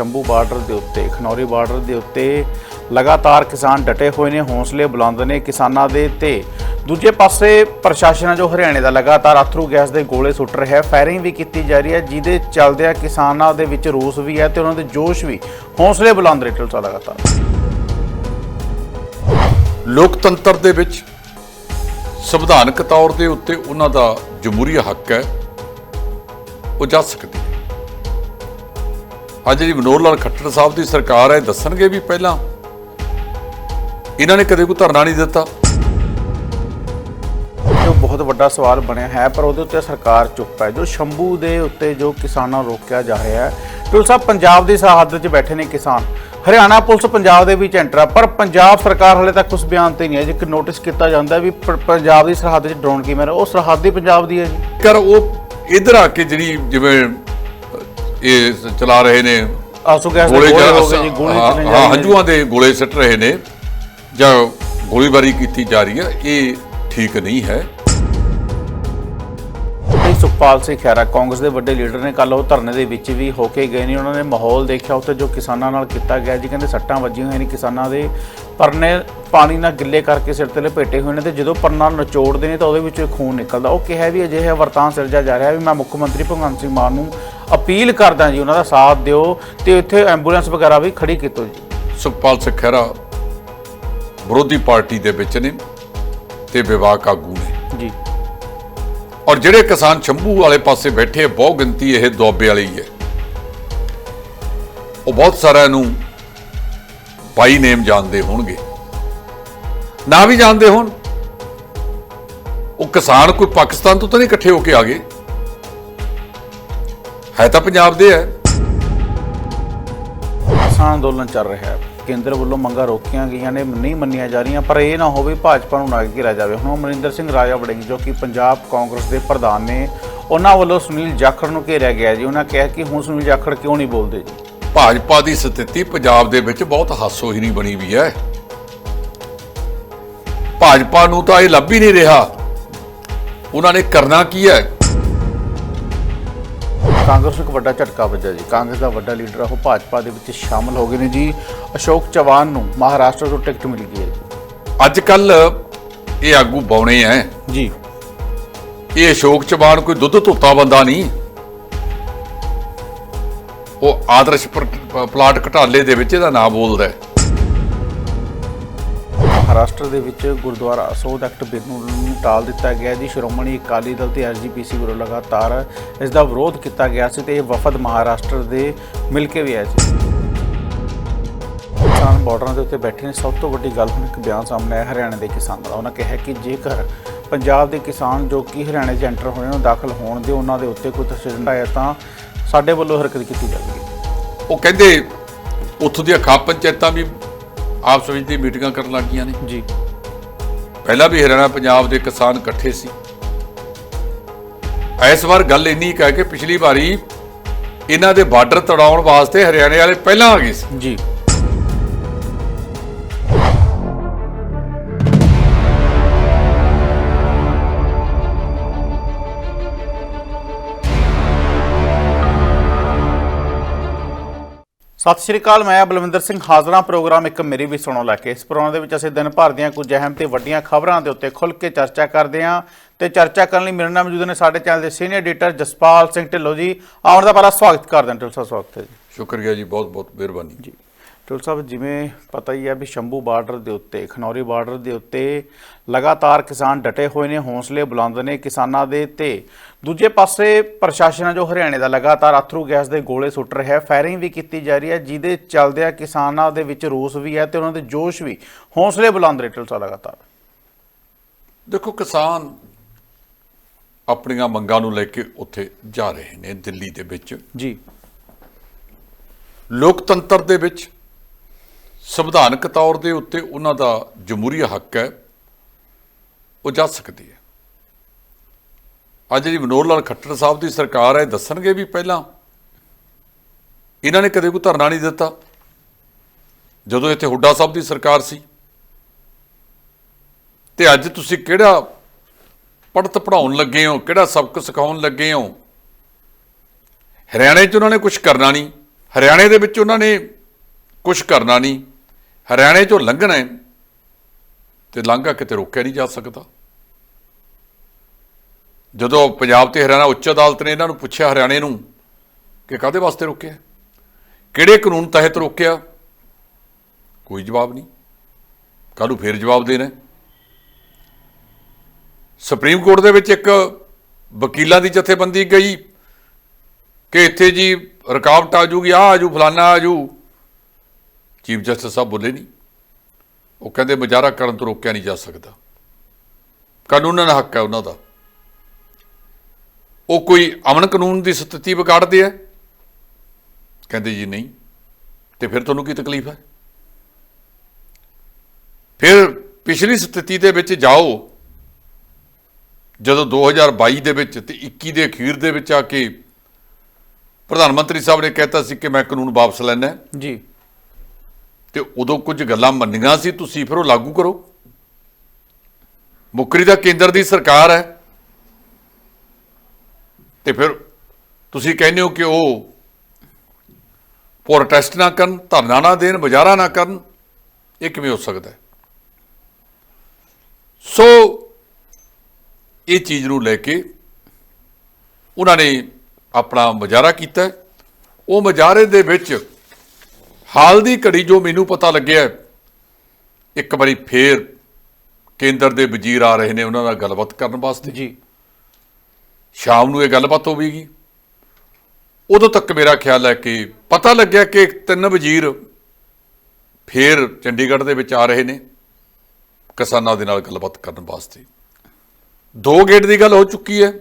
Shambhu border ਦੇ ਉੱਤੇ, Khanauri border ਦੇ ਉੱਤੇ ਲਗਾਤਾਰ ਕਿਸਾਨ ਡਟੇ ਹੋਏ ਨੇ। ਹੌਸਲੇ ਬੁਲੰਦ ਨੇ ਕਿਸਾਨਾਂ ਦੇ ਤੇ। ਦੂਜੇ ਪਾਸੇ ਪ੍ਰਸ਼ਾਸਨ ਹੈ ਜੋ ਹਰਿਆਣੇ ਦਾ ਲਗਾਤਾਰ ਅਥਰੂ ਗੈਸ ਦੇ ਗੋਲੇ ਸੁੱਟ ਰਿਹਾ ਹੈ, ਫਾਇਰਿੰਗ ਵੀ ਕੀਤੀ ਜਾ ਰਹੀ ਹੈ, ਜਿਹਦੇ ਚੱਲਦਿਆਂ ਕਿਸਾਨਾਂ ਦੇ ਵਿੱਚ ਰੋਸ ਵੀ ਹੈ ਤੇ ਉਹਨਾਂ ਦੇ ਜੋਸ਼ ਵੀ। ਹੌਸਲੇ ਬੁਲੰਦ ਨੇ ਟੁਲਸਾ ਲਗਾਤਾਰ। ਲੋਕਤੰਤਰ ਦੇ ਵਿੱਚ ਸੰਵਿਧਾਨਕ ਤੌਰ ਦੇ ਉੱਤੇ ਉਹਨਾਂ ਦਾ ਜਮਹੂਰੀ ਹੱਕ ਹੈ, ਉਹ ਜਾ ਸਕਦੇ ਅੱਜ ਜਿਹੜੀ ਮਨੋਹਰ ਲਾਲ ਖੱਟੜ ਸਾਹਿਬ ਦੀ ਸਰਕਾਰ ਹੈ ਦੱਸਣਗੇ ਵੀ ਪਹਿਲਾਂ। ਇਹਨਾਂ ਨੇ ਕਦੇ ਕੋਈ ਧਰਨਾ ਨਹੀਂ ਦਿੱਤਾ। ਜੋ ਬਹੁਤ ਵੱਡਾ ਸਵਾਲ ਬਣਿਆ ਹੈ ਪਰ ਉਹਦੇ ਉੱਤੇ ਸਰਕਾਰ ਚੁੱਪ ਹੈ। ਜੋ ਸ਼ੰਭੂ ਦੇ ਉੱਤੇ ਜੋ ਕਿਸਾਨਾਂ ਰੋਕਿਆ ਜਾ ਰਿਹਾ ਹੈ ਟੁਲ ਸਾਹਿਬ ਪੰਜਾਬ ਦੀ ਸਰਹੱਦ 'ਚ ਬੈਠੇ ਨੇ ਕਿਸਾਨ। ਹਰਿਆਣਾ ਪੁਲਿਸ ਪੰਜਾਬ ਦੇ ਵਿੱਚ ਐਂਟਰ ਹੈ ਪਰ ਪੰਜਾਬ ਸਰਕਾਰ ਹਲੇ ਤੱਕ ਉਸ ਬਿਆਨ ਤੇ ਨਹੀਂ ਹੈ ਜੇ ਕਿ ਨੋਟਿਸ ਕੀਤਾ ਜਾਂਦਾ ਵੀ ਪੰਜਾਬ ਦੀ ਸਰਹੱਦ 'ਚ ਡਰੋਨ ਕਿਵੇਂ ਉਹ ਸਰਹੱਦ ਹੀ ਪੰਜਾਬ ਦੀ ਹੈ ਜੀ। ਕਰ ਉਹ ਇਧਰ ਆ ਕੇ ਜਿਹੜੀ ਜਿਵੇਂ ਇਹ ਚਲਾ ਰਹੇ ਨੇ। ਆਸੂ ਗੈਸ ਦੇ ਗੋਲੇ ਹੋ ਜਾਂ ਗਏ ਜੀ ਗੋਲੇ ਹਾਂ ਚਲੇ ਹਾਂ, ਜਾਂਦੇ ਨੇ। ਹੰਝੂਆਂ ਦੇ ਗੋਲੇ ਸਿੱਟ ਰਹੇ ਨੇ ਜਾਂ ਗੋਲੀਬਾਰੀ ਕੀਤੀ ਜਾ ਰਹੀ ਹੈ ਇਹ ਠੀਕ ਨਹੀਂ ਹੈ। ਸੁਖਪਾਲ ਸਿੰਘ ਖਹਿਰਾ ਕਾਂਗਰਸ ਦੇ ਵੱਡੇ ਲੀਡਰ ਨੇ ਕੱਲ ਉਹ ਧਰਨੇ ਦੇ ਵਿੱਚ ਵੀ ਹੋ ਕੇ ਗਏ ਨੇ। ਉਹਨਾਂ ਨੇ ਮਾਹੌਲ ਦੇਖਿਆ ਉੱਥੇ ਜੋ ਕਿਸਾਨਾਂ ਨਾਲ ਕੀਤਾ ਗਿਆ ਜੀ ਕਹਿੰਦੇ ਸੱਟਾਂ ਵੱਜੀਆਂ ਹੋਈਆਂ ਨੇ ਕਿਸਾਨਾਂ ਦੇ। ਪਰਨੇ ਪਾਣੀ ਨਾਲ ਗਿੱਲੇ ਕਰਕੇ ਸਿਰ ਤੇ ਲਪੇਟੇ ਹੋਏ ਨੇ ਤੇ ਜਦੋਂ ਪਰਨਾ ਨਚੋੜਦੇ ਨੇ ਤਾਂ ਉਹਦੇ ਵਿੱਚੋਂ ਖੂਨ ਨਿਕਲਦਾ। ਉਹ ਕਿਹਾ ਵੀ ਅਜਿਹਾ ਵਰਤਾਂ ਸਿਰਜਿਆ ਜਾ ਰਿਹਾ ਵੀ ਮੈਂ ਮੁੱਖ ਮੰਤਰੀ ਭਗਵੰਤ ਸਿੰਘ ਮਾਨ ਨੂੰ ਅਪੀਲ ਕਰਦਾ ਜੀ ਉਹਨਾਂ ਦਾ ਸਾਥ ਦਿਓ ਤੇ ਇੱਥੇ ਐਂਬੂਲੈਂਸ ਵਗੈਰਾ ਵੀ ਖੜੀ ਕੀਤੋ ਜੀ। ਸੁਖਪਾਲ ਸਿੰਘ ਖਹਿਰਾ ਵਿਰੋਧੀ ਪਾਰਟੀ ਦੇ ਵਿੱਚ ਨੇ ਤੇ ਵਿਵਾਕ ਆਗੂ ਨੇ। ਜੀ। ਔਰ ਜਿਹੜੇ ਕਿਸਾਨ ਸ਼ੰਭੂ ਵਾਲੇ ਪਾਸੇ ਬੈਠੇ ਆ, ਬਹੁਤ ਗਿਣਤੀ ਇਹ ਦੁਆਬੇ ਵਾਲੀ ਹੀ। ਹੈ ਉਹ ਬਹੁਤ ਸਾਰਿਆਂ ਨੂੰ ਬਾਈ ਨੇਮ ਜਾਣਦੇ ਹੋਣਗੇ। ਨਾ ਵੀ ਜਾਣਦੇ ਹੋਣ। ਉਹ ਕਿਸਾਨ ਕੋਈ ਪਾਕਿਸਤਾਨ ਤੋਂ ਤਾਂ ਨਹੀਂ ਇਕੱਠੇ ਹੋ ਕੇ ਆ ਗਏ? ਹੈ ਤਾਂ ਪੰਜਾਬ ਦੇ ਹੈ। ਕਿਸਾਨ ਅੰਦੋਲਨ ਚੱਲ ਰਿਹਾ ਹੈ। ਕੇਂਦਰ ਵੱਲੋਂ ਮੰਗਾਂ ਰੋਕੀਆਂ ਗਈਆਂ ਨੇ ਨਹੀਂ ਮੰਨੀਆਂ ਜਾ ਰਹੀਆਂ ਪਰ ਇਹ ਨਾ ਹੋਵੇ ਭਾਜਪਾ ਨੂੰ ਨਾ ਘੇਰਿਆ ਜਾਵੇ। ਹੁਣ ਅਮਰਿੰਦਰ ਸਿੰਘ ਰਾਜਾ ਵੜਿੰਗ ਜੋ ਕਿ ਪੰਜਾਬ ਕਾਂਗਰਸ ਦੇ ਪ੍ਰਧਾਨ ਨੇ ਉਹਨਾਂ ਵੱਲੋਂ ਸੁਨੀਲ ਜਾਖੜ ਨੂੰ ਘੇਰਿਆ ਗਿਆ ਜੀ। ਉਹਨਾਂ ਕਿਹਾ ਕਿ ਹੁਣ ਸੁਨੀਲ ਜਾਖੜ ਕਿਉਂ ਨਹੀਂ ਬੋਲਦੇ ਜੀ? ਭਾਜਪਾ ਦੀ ਸਥਿਤੀ ਪੰਜਾਬ ਦੇ ਵਿੱਚ ਬਹੁਤ ਹਾਸੋਹੀਣੀ ਬਣੀ ਵੀ ਹੈ। ਭਾਜਪਾ ਨੂੰ ਤਾਂ ਇਹ ਲੱਭ ਹੀ ਨਹੀਂ ਰਿਹਾ। ਉਹਨਾਂ ਨੇ ਕਰਨਾ ਕੀ ਹੈ? ਕਾਂਗਰਸ ਨੂੰ ਇੱਕ ਵੱਡਾ ਝਟਕਾ ਵੱਜਾ ਜੀ। ਕਾਂਗਰਸ ਦਾ ਵੱਡਾ ਲੀਡਰ ਉਹ ਭਾਜਪਾ ਦੇ ਵਿੱਚ ਸ਼ਾਮਲ ਹੋ ਗਏ ਨੇ ਜੀ। ਅਸ਼ੋਕ ਚਵਾਨ ਨੂੰ ਮਹਾਰਾਸ਼ਟਰ ਤੋਂ ਟਿਕਟ ਮਿਲ ਗਈ ਹੈ ਜੀ। ਅੱਜ ਕੱਲ ਇਹ ਆਗੂ ਬੌਣੇ ਐ। ਜੀ। ਇਹ ਅਸ਼ੋਕ ਚੌਹਾਨ ਕੋਈ ਦੁੱਧ ਧੋਤਾ ਬੰਦਾ ਨਹੀਂ। ਉਹ ਆਦਰਸ਼ ਪਲਾਟ ਘਟਾਲੇ ਦੇ ਵਿੱਚ ਇਹਦਾ ਨਾਮ ਬੋਲਦਾ ਹੈ। ਮਹਾਰਾਸ਼ਟਰ ਦੇ ਵਿੱਚ ਗੁਰਦੁਆਰਾ ਅਸੋਧ ਐਕਟ ਬਿੱਲ ਨੂੰ ਟਾਲ ਦਿੱਤਾ ਗਿਆ ਜੀ। ਸ਼੍ਰੋਮਣੀ ਅਕਾਲੀ ਦਲ ਤੇ ਐਸਜੀਪੀਸੀ ਵੱਲੋਂ ਲਗਾਤਾਰ ਇਸ ਦਾ ਵਿਰੋਧ ਕੀਤਾ ਗਿਆ ਸੀ ਤੇ ਇਹ ਵਫਦ ਮਹਾਰਾਸ਼ਟਰ ਦੇ ਮਿਲ ਕੇ ਵੀ ਆਇਆ ਸੀ। ਕਿਸਾਨ ਬਾਰਡਰਾਂ ਦੇ ਉੱਤੇ ਬੈਠੇ ਨੇ। ਸਭ ਤੋਂ ਵੱਡੀ ਗੱਲ ਹੁਣ ਇੱਕ ਬਿਆਨ ਸਾਹਮਣੇ ਆਇਆ, ਹਰਿਆਣਾ ਦੇ ਕਿਸਾਨਾਂ ਦਾ। ਉਹਨਾਂ ਕਿਹਾ ਕਿ ਜੇਕਰ ਪੰਜਾਬ ਦੇ ਕਿਸਾਨ ਜੋ ਕਿ ਹਰਿਆਣੇ 'ਚ ਐਂਟਰ ਹੋਏ ਨੇ ਦਾਖਲ ਹੋਣ ਦੇ ਉਹਨਾਂ ਦੇ ਉੱਤੇ ਕੋਈ ਤਸ਼ੱਦਦ ਆਇਆ ਤਾਂ ਸਾਡੇ ਵੱਲੋਂ ਹਰਕਤ ਕੀਤੀ ਜਾਵੇਗੀ। ਉਹ ਕਹਿੰਦੇ ਉੱਥੋਂ ਦੀਆਂ ਖਾਪ ਪੰਚਾਇਤਾਂ ਵੀ ਆਪਸ ਵਿੱਚ ਦੀ ਮੀਟਿੰਗਾਂ ਕਰਨ ਲੱਗੀਆਂ ਨੇ। ਜੀ। ਪਹਿਲਾਂ ਵੀ ਹਰਿਆਣਾ ਪੰਜਾਬ ਦੇ ਕਿਸਾਨ ਇਕੱਠੇ ਸੀ। ਇਸ ਵਾਰ ਗੱਲ ਇੰਨੀ ਕਹਿ ਕੇ ਪਿਛਲੀ ਵਾਰੀ ਇਹਨਾਂ ਦੇ ਬਾਰਡਰ ਤੜਾਉਣ ਵਾਸਤੇ ਹਰਿਆਣੇ ਵਾਲੇ ਪਹਿਲਾਂ ਆ ਗਏ ਸੀ। ਜੀ। ਸਤਿ ਸ਼੍ਰੀ ਅਕਾਲ ਮੈਂ ਬਲਵਿੰਦਰ ਸਿੰਘ ਹਾਜ਼ਰਾਂ। ਪ੍ਰੋਗਰਾਮ ਇੱਕ ਮੇਰੀ ਵੀ ਸੁਣੋ ਲੈ ਕੇ। ਇਸ ਪ੍ਰੋਗਰਾਮ ਦੇ ਵਿੱਚ ਅਸੀਂ ਦਿਨ ਭਰ ਦੀਆਂ ਕੁਝ ਅਹਿਮ ਤੇ ਵੱਡੀਆਂ ਖਬਰਾਂ ਦੇ ਉੱਤੇ ਖੁੱਲ੍ਹ ਕੇ ਚਰਚਾ ਕਰਦੇ ਹਾਂ। ਤੇ ਚਰਚਾ ਕਰਨ ਲਈ ਮੇਰੇ ਨਾਲ ਮੌਜੂਦ ਨੇ ਸਾਡੇ ਚੈਨਲ ਦੇ ਸੀਨੀਅਰ ਐਡੀਟਰ ਜਸਪਾਲ ਸਿੰਘ ਢਿੱਲੋਂ ਜੀ। ਆਉਣ ਦਾ ਬੜਾ ਸਵਾਗਤ ਕਰਦੇ ਹਾਂ। ਢਿੱਲੋਂ ਸਾਹਿਬ ਸਵਾਗਤ ਹੈ ਜੀ। ਸ਼ੁਕਰੀਆ ਜੀ ਬਹੁਤ ਬਹੁਤ ਮਿਹਰਬਾਨੀ। ਜੀ। ਟੁਲ ਸਾਹਿਬ ਜਿਵੇਂ ਪਤਾ ਹੀ ਹੈ ਵੀ ਸ਼ੰਭੂ ਬਾਰਡਰ ਦੇ ਉੱਤੇ ਖਨੌਰੀ ਬਾਰਡਰ ਦੇ ਉੱਤੇ ਲਗਾਤਾਰ ਕਿਸਾਨ ਡਟੇ ਹੋਏ ਨੇ ਹੌਸਲੇ ਬੁਲੰਦ ਨੇ ਕਿਸਾਨਾਂ ਦੇ ਤੇ। ਦੂਜੇ ਪਾਸੇ ਪ੍ਰਸ਼ਾਸਨ ਹੈ ਜੋ ਹਰਿਆਣੇ ਦਾ ਲਗਾਤਾਰ ਅਥਰੂ ਗੈਸ ਦੇ ਗੋਲੇ ਸੁੱਟ ਰਿਹਾ ਹੈ ਫਾਇਰਿੰਗ ਵੀ ਕੀਤੀ ਜਾ ਰਹੀ ਹੈ ਜਿਹਦੇ ਚੱਲਦਿਆਂ ਕਿਸਾਨਾਂ ਦੇ ਵਿੱਚ ਰੋਸ ਵੀ ਹੈ ਤੇ ਉਹਨਾਂ ਦੇ ਜੋਸ਼ ਵੀ। ਹੌਸਲੇ ਬੁਲੰਦ ਨੇ ਟੁਲ ਸਾਹਿਬ ਲਗਾਤਾਰ। ਦੇਖੋ ਕਿਸਾਨ ਆਪਣੀਆਂ ਮੰਗਾਂ ਨੂੰ ਲੈ ਕੇ ਉੱਥੇ ਜਾ ਰਹੇ ਨੇ ਦਿੱਲੀ ਦੇ ਵਿੱਚ। ਜੀ। ਲੋਕਤੰਤਰ ਦੇ ਵਿੱਚ ਸੰਵਿਧਾਨਕ ਤੌਰ ਦੇ ਉੱਤੇ ਉਹਨਾਂ ਦਾ ਜਮਹੂਰੀ ਹੱਕ ਹੈ, ਉਹ ਜਾ ਸਕਦੀ ਹੈ। ਅੱਜ ਜਿਹੜੀ ਮਨੋਹਰ ਲਾਲ ਖੱਟਰ ਸਾਹਿਬ ਦੀ ਸਰਕਾਰ ਹੈ ਦੱਸਣਗੇ ਵੀ ਪਹਿਲਾਂ। ਇਹਨਾਂ ਨੇ ਕਦੇ ਕੋਈ ਧਰਨਾ ਨਹੀਂ ਦਿੱਤਾ। ਜਦੋਂ ਇੱਥੇ ਹੁੱਡਾ ਸਾਹਿਬ ਦੀ ਸਰਕਾਰ ਸੀ। ਤੇ ਅੱਜ ਤੁਸੀਂ ਕਿਹੜਾ ਪੜ੍ਹਤ ਪੜਾਉਣ ਲੱਗੇ ਹੋ, ਕਿਹੜਾ ਸਬਕ ਸਿਖਾਉਣ ਲੱਗੇ ਹੋ? ਹਰਿਆਣੇ 'ਚ ਉਹਨਾਂ ਨੇ ਕੁਝ ਕਰਨਾ ਨਹੀਂ। ਹਰਿਆਣੇ ਦੇ ਵਿੱਚ ਉਹਨਾਂ ਨੇ ਕੁਝ ਕਰਨਾ ਨਹੀਂ। ਹਰਿਆਣੇ ਚੋਂ ਲੰਘਣਾ ਹੈ ਤੇ ਲੰਘਾ ਕਿਤੇ ਰੋਕਿਆ ਨਹੀਂ ਜਾ ਸਕਦਾ। ਜਦੋਂ ਪੰਜਾਬ ਤੇ ਹਰਿਆਣਾ ਉੱਚ ਅਦਾਲਤ ਨੇ ਇਹਨਾਂ ਨੂੰ ਪੁੱਛਿਆ, ਹਰਿਆਣੇ ਨੂੰ ਕਿ ਕਾਦੇ ਵਾਸਤੇ ਰੋਕਿਆ? ਕਿਹੜੇ ਕਾਨੂੰਨ ਤਹਿਤ ਰੋਕਿਆ? ਕੋਈ ਜਵਾਬ ਨਹੀਂ। ਕੱਲ੍ਹ ਨੂੰ ਫੇਰ ਜਵਾਬ ਦੇਣਾ ਸੁਪਰੀਮ ਕੋਰਟ ਦੇ ਵਿੱਚ ਇੱਕ ਵਕੀਲਾਂ ਦੀ ਜਥੇਬੰਦੀ ਗਈ ਕਿ ਇੱਥੇ ਜੀ ਰੁਕਾਵਟ ਆ ਜੂਗੀ ਆ ਆਜੂ ਫਲਾਨਾ ਆਜੂ ਚੀਫ ਜਸਟਿਸ ਸਾਹਿਬ ਬੋਲੇ ਨਹੀਂ। ਉਹ ਕਹਿੰਦੇ ਮੁਜ਼ਾਹਰਾ ਕਰਨ ਤੋਂ ਰੋਕਿਆ ਨਹੀਂ ਜਾ ਸਕਦਾ। ਕਾਨੂੰਨਨ ਹੱਕ ਹੈ ਉਹਨਾਂ ਦਾ। ਉਹ ਕੋਈ ਅਮਨ ਕਾਨੂੰਨ ਦੀ ਸਥਿਤੀ ਵਿਗਾੜਦੇ ਆ? ਕਹਿੰਦੇ ਜੀ ਨਹੀਂ। ਤੇ ਫਿਰ ਤੁਹਾਨੂੰ ਕੀ ਤਕਲੀਫ ਹੈ? ਫਿਰ ਪਿਛਲੀ ਸਥਿਤੀ ਦੇ ਵਿੱਚ ਜਾਓ। ਜਦੋਂ 2022 ਦੇ ਵਿੱਚ ਤੇ 21 ਦੇ ਅਖੀਰ ਦੇ ਵਿੱਚ ਆ ਕੇ ਪ੍ਰਧਾਨ ਮੰਤਰੀ ਸਾਹਿਬ ਨੇ ਕਹਿਤਾ ਸੀ ਕਿ ਮੈਂ ਕਾਨੂੰਨ ਵਾਪਸ ਲੈਣਾ ਜੀ। ਤੇ ਉਦੋਂ ਕੁਝ ਗੱਲਾਂ ਮੰਨੀਆਂ ਸੀ, ਤੁਸੀਂ ਫਿਰ ਉਹ ਲਾਗੂ ਕਰੋ। ਮੁੱਕਰੀ ਦਾ ਕੇਂਦਰ ਦੀ ਸਰਕਾਰ ਹੈ। ਤੇ ਫਿਰ ਤੁਸੀਂ ਕਹਿੰਦੇ ਹੋ ਕਿ ਉਹ ਪ੍ਰੋਟੈਸਟ ਨਾ ਕਰਨ, ਧਰਨਾ ਨਾ ਦੇਣ ਮੁਜ਼ਾਹਰਾ ਨਾ ਕਰਨ, ਇਹ ਕਿਵੇਂ ਹੋ ਸਕਦਾ ਸੋ ਇਹ ਚੀਜ਼ ਨੂੰ ਲੈ ਕੇ ਉਹਨਾਂ ਨੇ ਆਪਣਾ ਮੁਜ਼ਾਹਰਾ ਕੀਤਾ ਉਹ ਮੁਜ਼ਾਹਰੇ ਦੇ ਵਿੱਚ ਹਾਲ ਦੀ ਘੜੀ ਜੋ ਮੈਨੂੰ ਪਤਾ ਲੱਗਿਆ ਇੱਕ ਵਾਰੀ ਫੇਰ ਕੇਂਦਰ ਦੇ ਵਜ਼ੀਰ ਆ ਰਹੇ ਨੇ ਉਹਨਾਂ ਨਾਲ ਗੱਲਬਾਤ ਕਰਨ ਵਾਸਤੇ। ਜੀ। ਸ਼ਾਮ ਨੂੰ ਇਹ ਗੱਲਬਾਤ ਹੋਵੇਗੀ। ਉਦੋਂ ਤੱਕ ਮੇਰਾ ਖਿਆਲ ਹੈ ਕਿ ਪਤਾ ਲੱਗਿਆ ਕਿ ਤਿੰਨ ਵਜ਼ੀਰ ਫੇਰ ਚੰਡੀਗੜ੍ਹ ਦੇ ਵਿੱਚ ਆ ਰਹੇ ਨੇ ਕਿਸਾਨਾਂ ਦੇ ਨਾਲ ਗੱਲਬਾਤ ਕਰਨ ਵਾਸਤੇ। ਦੋ ਗੇਟ ਦੀ ਗੱਲ ਹੋ ਚੁੱਕੀ ਹੈ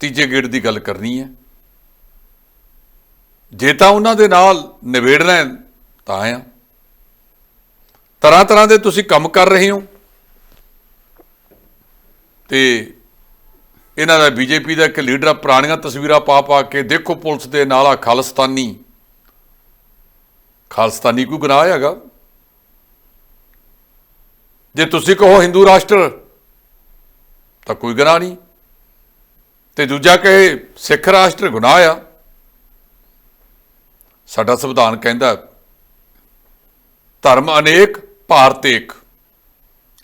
ਤੀਜੇ ਗੇਟ ਦੀ ਗੱਲ ਕਰਨੀ ਹੈ। ਜੇ ਤਾਂ ਉਹਨਾਂ ਦੇ ਨਾਲ ਨਿਬੇੜਨਾ ਹੈ, ਤਾਂ ਆ। ਤਰ੍ਹਾਂ ਤਰ੍ਹਾਂ ਦੇ ਤੁਸੀਂ ਕੰਮ ਕਰ ਰਹੇ ਹੋ। ਤੇ ਇਹਨਾਂ ਦਾ ਬੀਜੇਪੀ ਦਾ ਇੱਕ ਲੀਡਰ ਆ ਪੁਰਾਣੀਆਂ ਤਸਵੀਰਾਂ ਪਾ ਪਾ ਕੇ ਦੇਖੋ ਪੁਲਿਸ ਦੇ ਨਾਲ ਆ ਖਾਲਿਸਤਾਨੀ। ਖਾਲਿਸਤਾਨੀ ਕੋਈ ਗੁਨਾਹ ਹੈਗਾ? ਜੇ ਤੁਸੀਂ ਕਹੋ ਹਿੰਦੂ ਰਾਸ਼ਟਰ ਤਾਂ ਕੋਈ ਗੁਨਾਹ ਨਹੀਂ। ਤੇ ਦੂਜਾ ਕਹੇ ਸਿੱਖ ਰਾਸ਼ਟਰ ਗੁਨਾਹ ਆ। ਸਾਡਾ ਸੰਵਿਧਾਨ ਕਹਿੰਦਾ ਧਰਮ ਅਨੇਕ, ਭਾਰਤ ਏਕ।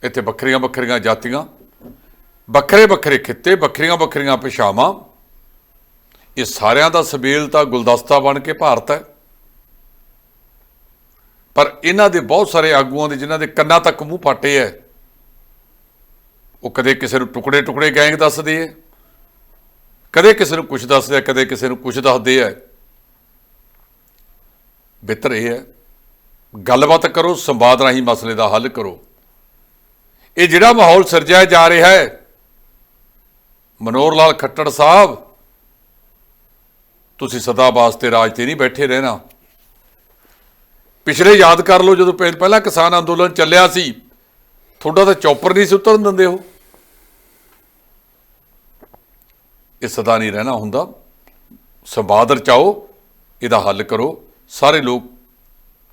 ਇੱਥੇ ਵੱਖਰੀਆਂ ਵੱਖਰੀਆਂ ਜਾਤੀਆਂ, ਵੱਖਰੇ ਵੱਖਰੇ ਖਿੱਤੇ, ਵੱਖਰੀਆਂ ਵੱਖਰੀਆਂ ਭਾਸ਼ਾਵਾਂ ਇਹ ਸਾਰਿਆਂ ਦਾ ਸਬੇਲ ਤਾਂ ਗੁਲਦਸਤਾ ਬਣ ਕੇ ਭਾਰਤ ਹੈ। ਪਰ ਇਹਨਾਂ ਦੇ ਬਹੁਤ ਸਾਰੇ ਆਗੂਆਂ ਦੇ ਜਿਨ੍ਹਾਂ ਦੇ ਕੰਨਾਂ ਤੱਕ ਮੂੰਹ ਪਾਟੇ ਐ, ਉਹ ਕਦੇ ਕਿਸੇ ਨੂੰ ਟੁਕੜੇ ਟੁਕੜੇ ਗੈਂਗ ਦੱਸਦੇ ਐ, ਕਦੇ ਕਿਸੇ ਨੂੰ ਕੁਝ ਦੱਸਦੇ ਐ, ਕਦੇ ਕਿਸੇ ਨੂੰ ਕੁਝ ਦੱਸਦੇ ਐ। ਬਿਹਤਰ ਇਹ ਹੈ। ਗੱਲਬਾਤ ਕਰੋ, ਸੰਵਾਦ ਰਾਹੀਂ ਮਸਲੇ ਦਾ ਹੱਲ ਕਰੋ। ਇਹ ਜਿਹੜਾ ਮਾਹੌਲ ਸਿਰਜਿਆ ਜਾ ਰਿਹਾ ਹੈ, ਮਨੋਹਰ ਲਾਲ ਖੱਟੜ ਸਾਹਿਬ, ਤੁਸੀਂ ਸਦਾ ਵਾਸਤੇ ਰਾਜ ਤੇ ਨਹੀਂ ਬੈਠੇ ਰਹਿਣਾ। ਪਿਛਲੇ ਯਾਦ ਕਰ ਲਓ, ਜਦੋਂ ਪਹਿ- ਪਹਿਲਾ ਕਿਸਾਨ ਅੰਦੋਲਨ ਚੱਲਿਆ ਸੀ, ਤੁਹਾਡਾ ਤਾਂ ਚੌਪਰ ਨਹੀਂ ਸੀ ਉਤਰਨ ਦਿੰਦੇ ਹੋ ਇਹ ਸਦਾ ਨਹੀਂ ਰਹਿਣਾ ਹੁੰਦਾ। ਸੰਵਾਦ ਰਚਾਓ, ਇਹਦਾ ਹੱਲ ਕਰੋ। ਸਾਰੇ ਲੋਕ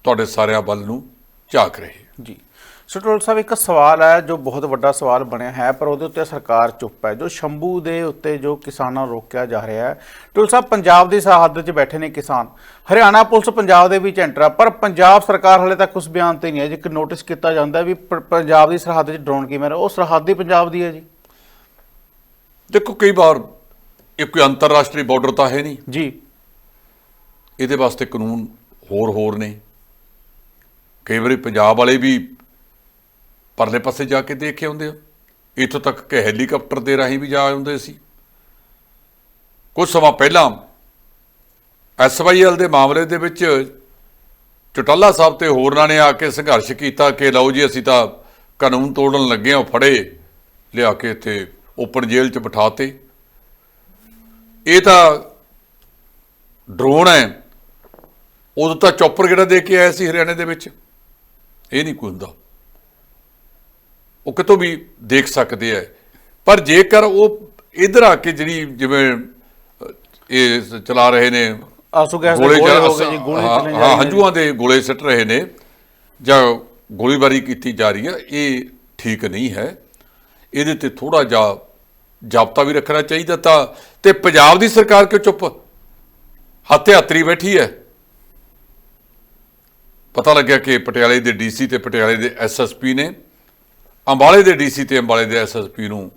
ਤੁਹਾਡੇ ਸਾਰਿਆਂ ਵੱਲ ਨੂੰ ਝਾਕ ਰਹੇ ਜੀ। ਸਟੋਲ ਸਾਹਿਬ ਇੱਕ ਸਵਾਲ ਹੈ ਜੋ ਬਹੁਤ ਵੱਡਾ ਸਵਾਲ ਬਣਿਆ ਹੈ ਪਰ ਉਹਦੇ ਉੱਤੇ ਸਰਕਾਰ ਚੁੱਪ ਹੈ। ਜੋ ਸ਼ੰਭੂ ਦੇ ਉੱਤੇ ਜੋ ਕਿਸਾਨਾਂ ਰੋਕਿਆ ਜਾ ਰਿਹਾ ਹੈ ਟੋਲ ਸਾਹਿਬ ਪੰਜਾਬ ਦੀ ਸਰਹੱਦ 'ਚ ਬੈਠੇ ਨੇ ਕਿਸਾਨ। ਹਰਿਆਣਾ ਪੁਲਿਸ ਪੰਜਾਬ ਦੇ ਵਿੱਚ ਐਂਟਰ ਆ ਪਰ ਪੰਜਾਬ ਸਰਕਾਰ ਹਲੇ ਤੱਕ ਉਸ ਬਿਆਨ ਤੇ ਨਹੀਂ ਹੈ ਜੇ ਕਿ ਨੋਟਿਸ ਕੀਤਾ ਜਾਂਦਾ ਵੀ ਪੰਜਾਬ ਦੀ ਸਰਹੱਦ 'ਚ ਡਰੋਨ ਕਿਵੇਂ ਉਹ ਸਰਹੱਦ ਹੀ ਪੰਜਾਬ ਦੀ ਹੈ ਜੀ। ਦੇਖੋ ਕਈ ਵਾਰ ਇਹ ਕੋਈ ਅੰਤਰਰਾਸ਼ਟਰੀ ਬਾਰਡਰ ਤਾਂ ਹੈ ਨਹੀਂ। ਜੀ। ਇਹਦੇ ਵਾਸਤੇ ਕਾਨੂੰਨ ਹੋਰ ਹੋਰ ਨੇ। ਕਈ ਵਾਰੀ ਪੰਜਾਬ ਵਾਲੇ ਵੀ ਪਰਲੇ ਪਾਸੇ ਜਾ ਕੇ ਦੇਖ ਕੇ ਆਉਂਦੇ ਆ। ਇੱਥੋਂ ਤੱਕ ਕਿ ਹੈਲੀਕਾਪਟਰ ਦੇ ਰਾਹੀਂ ਵੀ ਜਾ ਆਉਂਦੇ ਸੀ। ਕੁਝ ਸਮਾਂ ਪਹਿਲਾਂ ਐਸਵਾਈਐਲ ਦੇ ਮਾਮਲੇ ਦੇ ਵਿੱਚ ਚਟਾਲਾ ਸਾਹਿਬ ਤੇ ਹੋਰਨਾਂ ਨੇ ਆ ਕੇ ਸੰਘਰਸ਼ ਕੀਤਾ ਕਿ ਲਓ ਜੀ, ਅਸੀਂ ਤਾਂ ਕਾਨੂੰਨ ਤੋੜਨ ਲੱਗੇ ਹਾਂ, ਫੜੇ, ਲਿਆ ਕੇ ਇੱਥੇ ਓਪਨ ਜੇਲ੍ਹ 'ਚ ਬਿਠਾਤੇ। ਇਹ ਤਾਂ ਡਰੋਨ ਹੈ। ਉਦੋਂ ਤਾਂ ਚੌਪਰ ਕਿਹੜਾ ਦੇ ਕੇ ਆਇਆ ਸੀ ਹਰਿਆਣੇ ਦੇ ਵਿੱਚ। ਇਹ ਨਹੀਂ ਕੋਈ ਹੁੰਦਾ। ਉਹ ਕਿਤੋਂ ਵੀ ਦੇਖ ਸਕਦੇ ਆ ਪਰ ਜੇਕਰ ਉਹ ਇਧਰ ਆ ਕੇ ਜਿਹੜੀ ਜਿਵੇਂ ਇਹ ਚਲਾ ਰਹੇ ਨੇ ਆਸੂ ਗੈਸ ਦੇ ਗੋਲੇ ਹੋ ਗਏ ਜੀ ਗੋਲੇ ਚੱਲੇ ਜਾ ਹਾਂ। ਹੰਝੂਆਂ ਦੇ ਗੋਲੇ ਸਿੱਟ ਰਹੇ ਨੇ ਜਾਂ ਗੋਲੀਬਾਰੀ ਕੀਤੀ ਜਾ ਰਹੀ ਹੈ ਇਹ ਠੀਕ ਨਹੀਂ ਹੈ। ਇਹਦੇ ਤੇ ਥੋੜਾ ਜਿਹਾ ਜਾਬਤਾ ਵੀ ਰੱਖਣਾ ਚਾਹੀਦਾ ਤਾਂ। ਤੇ ਪੰਜਾਬ ਦੀ ਸਰਕਾਰ ਕਿਉਂ ਚੁੱਪ? ਹੱਥੇ ਹੱਤਰੀ ਬੈਠੀ ਹੈ ਪਤਾ ਲੱਗਿਆ ਕਿ ਪਟਿਆਲੇ ਦੇ ਡੀਸੀ ਤੇ ਪਟਿਆਲੇ ਦੇ ਐਸਐਸਪੀ ਨੇ ਅੰਬਾਲੇ ਦੇ ਡੀਸੀ ਤੇ ਅੰਬਾਲੇ ਦੇ ਐਸਐਸਪੀ ਨੂੰ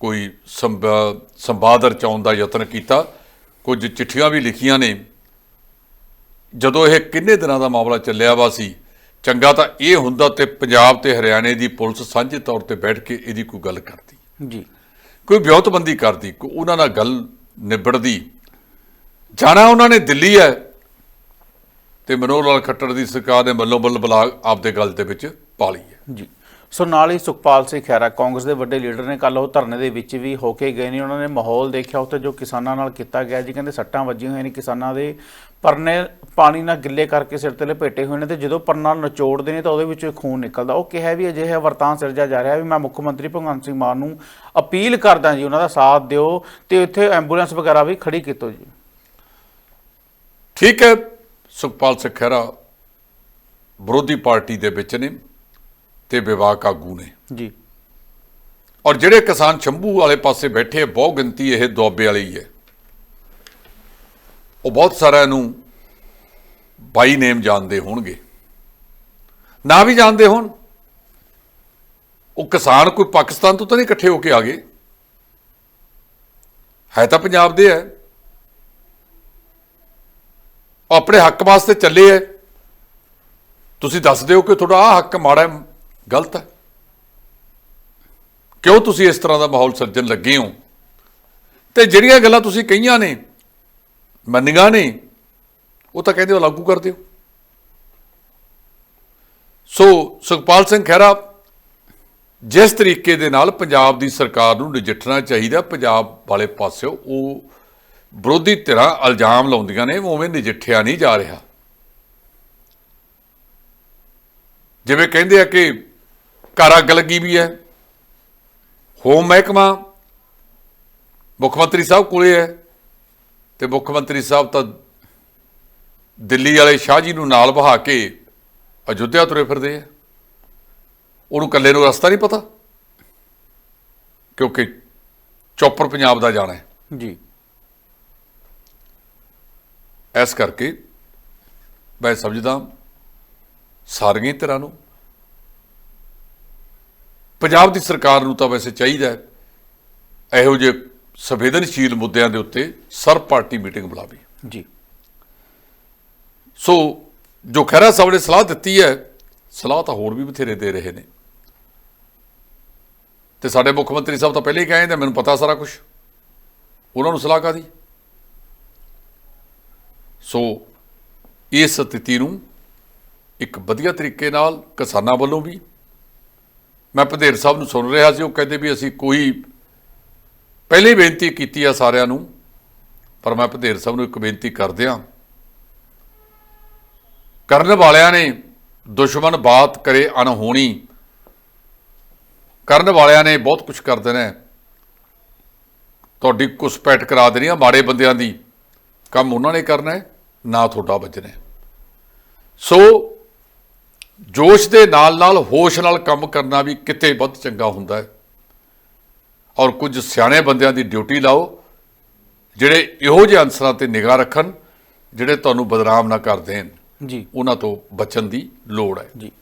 ਕੋਈ ਸੰਵਾ- ਸੰਵਾਦ ਰਚਾਉਣ ਦਾ ਯਤਨ ਕੀਤਾ। ਕੁਝ ਚਿੱਠੀਆਂ ਵੀ ਲਿਖੀਆਂ ਨੇ। ਜਦੋਂ ਇਹ ਕਿੰਨੇ ਦਿਨਾਂ ਦਾ ਮਾਮਲਾ ਚੱਲਿਆ ਵਾ ਸੀ ਚੰਗਾ ਤਾਂ ਇਹ ਹੁੰਦਾ ਤੇ ਪੰਜਾਬ ਤੇ ਹਰਿਆਣੇ ਦੀ ਪੁਲਿਸ ਸਾਂਝੇ ਤੌਰ ਤੇ ਬੈਠ ਕੇ ਇਹਦੀ ਕੋਈ ਗੱਲ ਕਰਦੀ। ਜੀ। ਕੋਈ ਵਿਉਂਤਬੰਦੀ ਕਰਦੀ ਕੋਈ ਉਹਨਾਂ ਨਾਲ ਗੱਲ ਨਿਬੜਦੀ। ਜਾਣਾ ਉਹਨਾਂ ਨੇ ਦਿੱਲੀ ਹੈ ਤੇ ਮਨੋਹਰ ਲਾਲ ਖੱਟਰ ਦੀ ਸਰਕਾਰ ਨੇ ਮੱਲੋ ਮੱਲ ਬਲਾ ਆਪਦੇ ਗੱਲ ਦੇ ਵਿੱਚ ਪਾ ਲਈ ਹੈ। ਜੀ। ਸੋ ਨਾਲ ਹੀ ਸੁਖਪਾਲ ਸਿੰਘ ਖਹਿਰਾ ਕਾਂਗਰਸ ਦੇ ਵੱਡੇ ਲੀਡਰ ਨੇ ਕੱਲ ਉਹ ਧਰਨੇ ਦੇ ਵਿੱਚ ਵੀ ਹੋ ਕੇ ਗਏ ਨੇ। ਉਹਨਾਂ ਨੇ ਮਾਹੌਲ ਦੇਖਿਆ ਉੱਥੇ ਜੋ ਕਿਸਾਨਾਂ ਨਾਲ ਕੀਤਾ ਗਿਆ ਜੀ ਕਹਿੰਦੇ ਸੱਟਾਂ ਵੱਜੀਆਂ ਹੋਈਆਂ ਨੇ ਕਿਸਾਨਾਂ ਦੇ। ਪਰਨੇ ਪਾਣੀ ਨਾਲ ਗਿੱਲੇ ਕਰਕੇ ਸਿਰ ਤੇ ਲਪੇਟੇ ਹੋਏ ਨੇ ਤੇ ਜਦੋਂ ਪਰਨਾ ਨਚੋੜਦੇ ਨੇ ਤਾਂ ਉਹਦੇ ਵਿੱਚੋਂ ਖੂਨ ਨਿਕਲਦਾ। ਉਹ ਕਿਹਾ ਵੀ ਅਜਿਹਾ ਵਰਤਾਂ ਸਿਰਜਿਆ ਜਾ ਰਿਹਾ ਵੀ ਮੈਂ ਮੁੱਖ ਮੰਤਰੀ ਭਗਵੰਤ ਸਿੰਘ ਮਾਨ ਨੂੰ ਅਪੀਲ ਕਰਦਾ ਜੀ ਉਹਨਾਂ ਦਾ ਸਾਥ ਦਿਓ ਤੇ ਇੱਥੇ ਐਂਬੂਲੈਂਸ ਵਗੈਰਾ ਵੀ ਖੜੀ ਕੀਤੋ ਜੀ। ਠੀਕ ਹੈ। ਸੁਖਪਾਲ ਸਿੰਘ ਖਹਿਰਾ ਵਿਰੋਧੀ ਪਾਰਟੀ ਦੇ ਵਿੱਚ ਨੇ ਤੇ ਵਿਵਾਕ ਆਗੂ ਨੇ। ਜੀ। ਔਰ ਜਿਹੜੇ ਕਿਸਾਨ ਸ਼ੰਭੂ ਵਾਲੇ ਪਾਸੇ ਬੈਠੇ ਆ, ਬਹੁਤ ਗਿਣਤੀ ਇਹ ਦੁਆਬੇ ਵਾਲੀ ਹੀ। ਹੈ ਉਹ ਬਹੁਤ ਸਾਰਿਆਂ ਨੂੰ ਬਾਈ ਨੇਮ ਜਾਣਦੇ ਹੋਣਗੇ। ਨਾ ਵੀ ਜਾਣਦੇ ਹੋਣ ਉਹ ਕਿਸਾਨ ਕੋਈ ਪਾਕਿਸਤਾਨ ਤੋਂ ਤਾਂ ਨਹੀਂ ਇਕੱਠੇ ਹੋ ਕੇ ਆ ਗਏ। ਹੈ ਤਾਂ ਪੰਜਾਬ ਦੇ ਹੈ। ਉਹ ਆਪਣੇ ਹੱਕ ਵਾਸਤੇ ਚੱਲੇ ਹੈ ਤੁਸੀਂ ਦੱਸ ਦਿਓ ਕਿ ਤੁਹਾਡਾ ਆਹ ਹੱਕ ਮਾੜਾ ਹੈ, ਗਲਤ ਹੈ ਕਿਉਂ ਤੁਸੀਂ ਇਸ ਤਰ੍ਹਾਂ ਦਾ ਮਾਹੌਲ ਸਿਰਜਣ ਲੱਗੇ ਹੋ? ਤੇ ਜਿਹੜੀਆਂ ਗੱਲਾਂ ਤੁਸੀਂ ਕਹੀਆਂ ਨੇ ਮੰਨੀਆਂ ਨੇ ਉਹ ਤਾਂ ਕਹਿੰਦੇ ਹੋ ਲਾਗੂ ਕਰ ਦਿਓ। ਸੋ ਸੁਖਪਾਲ ਸਿੰਘ ਖਹਿਰਾ ਜਿਸ ਤਰੀਕੇ ਦੇ ਨਾਲ ਪੰਜਾਬ ਦੀ ਸਰਕਾਰ ਨੂੰ ਨਜਿੱਠਣਾ ਚਾਹੀਦਾ ਪੰਜਾਬ ਵਾਲੇ ਪਾਸਿਓ ਉਹ ਵਿਰੋਧੀ ਧਿਰਾਂ ਇਲਜ਼ਾਮ ਲਾਉਂਦੀਆਂ ਨੇ ਉਵੇਂ ਨਜਿੱਠਿਆ ਨਹੀਂ ਜਾ ਰਿਹਾ। ਜਿਵੇਂ ਕਹਿੰਦੇ ਆ ਕਿ ਘਰ ਅੱਗ ਲੱਗੀ ਵੀ ਹੈ ਹੋਮ ਮਹਿਕਮਾ ਮੁੱਖ ਮੰਤਰੀ ਸਾਹਿਬ ਕੋਲੇ ਹੈ ਤੇ ਮੁੱਖ ਮੰਤਰੀ ਸਾਹਿਬ ਤਾਂ ਦਿੱਲੀ ਵਾਲੇ ਸ਼ਾਹ ਜੀ ਨੂੰ ਨਾਲ ਬਹਾ ਕੇ ਅਯੁੱਧਿਆ ਤੁਰੇ ਫਿਰਦੇ ਆ। ਉਹਨੂੰ ਇਕੱਲੇ ਨੂੰ ਰਸਤਾ ਨਹੀਂ ਪਤਾ, ਕਿਉਂਕਿ ਚੌਪਰ ਪੰਜਾਬ ਦਾ ਜਾਣਾ ਹੈ। ਜੀ। ਇਸ ਕਰਕੇ ਮੈਂ ਸਮਝਦਾ ਸਾਰੀਆਂ ਤਰ੍ਹਾਂ ਨੂੰ। ਪੰਜਾਬ ਦੀ ਸਰਕਾਰ ਨੂੰ ਤਾਂ ਵੈਸੇ ਚਾਹੀਦਾ ਹੈ ਇਹੋ ਜਿਹੇ ਸੰਵੇਦਨਸ਼ੀਲ ਮੁੱਦਿਆਂ ਦੇ ਉੱਤੇ ਸਰਬ ਪਾਰਟੀ ਮੀਟਿੰਗ ਬੁਲਾਵੇ। ਜੀ। ਸੋ ਜੋ ਖਹਿਰਾ ਸਾਹਿਬ ਨੇ ਸਲਾਹ ਦਿੱਤੀ ਹੈ ਸਲਾਹ ਤਾਂ ਹੋਰ ਵੀ ਬਥੇਰੇ ਦੇ ਰਹੇ ਨੇ। ਤੇ ਸਾਡੇ ਮੁੱਖ ਮੰਤਰੀ ਸਾਹਿਬ ਤਾਂ ਪਹਿਲੇ ਹੀ ਕਹਿੰਦੇ ਮੈਨੂੰ ਪਤਾ ਸਾਰਾ ਕੁਝ ਉਹਨਾਂ ਨੂੰ ਸਲਾਹ ਕਾਦੀ ਸੋ ਇਸ ਸਥਿਤੀ ਨੂੰ ਇੱਕ ਵਧੀਆ ਤਰੀਕੇ ਨਾਲ ਕਿਸਾਨਾਂ ਵੱਲੋਂ ਵੀ ਮੈਂ ਭਦੇਰ ਸਾਹਿਬ ਨੂੰ ਸੁਣ ਰਿਹਾ ਸੀ, ਉਹ ਕਹਿੰਦੇ ਵੀ ਅਸੀਂ ਕੋਈ ਪਹਿਲੇ ਬੇਨਤੀ ਕੀਤੀ ਆ ਸਾਰਿਆਂ ਨੂੰ, ਪਰ ਮੈਂ ਭਦੇਰ ਸਾਹਿਬ ਨੂੰ ਇੱਕ ਬੇਨਤੀ ਕਰਦਿਆਂ ਕਰਨ ਵਾਲਿਆਂ ਨੇ ਦੁਸ਼ਮਣ ਬਾਤ ਕਰੇ ਅਣਹੋਣੀ। ਕਰਨ ਵਾਲਿਆਂ ਨੇ ਬਹੁਤ ਕੁਝ ਕਰ ਦੇਣਾ ਤੁਹਾਡੀ ਕੁਸਪੈਟ ਕਰਾ ਦੇਣੀ ਆ ਮਾੜੇ ਬੰਦਿਆਂ ਦੀ। ਕੰਮ ਉਹਨਾਂ ਨੇ ਕਰਨਾ ਹੈ ਨਾ ਤੁਹਾਡਾ ਵੱਜਣਾ। ਸੋ ਜੋਸ਼ ਦੇ ਨਾਲ ਨਾਲ ਹੋਸ਼ ਨਾਲ ਕੰਮ ਕਰਨਾ ਵੀ ਕਿਤੇ ਵੱਧ ਚੰਗਾ ਹੁੰਦਾ ਹੈ। ਔਰ ਕੁਝ ਸਿਆਣੇ ਬੰਦਿਆਂ ਦੀ ਡਿਊਟੀ ਲਾਓ ਜਿਹੜੇ ਇਹੋ ਜਿਹੇ ਅਨਸਰਾਂ ਤੇ ਨਿਗਾਹ ਰੱਖਣ ਜਿਹੜੇ ਤੁਹਾਨੂੰ ਬਦਨਾਮ ਨਾ ਕਰ ਦੇਣ। ਜੀ। ਉਹਨਾਂ ਤੋਂ ਬਚਣ ਦੀ ਲੋੜ ਹੈ। ਜੀ।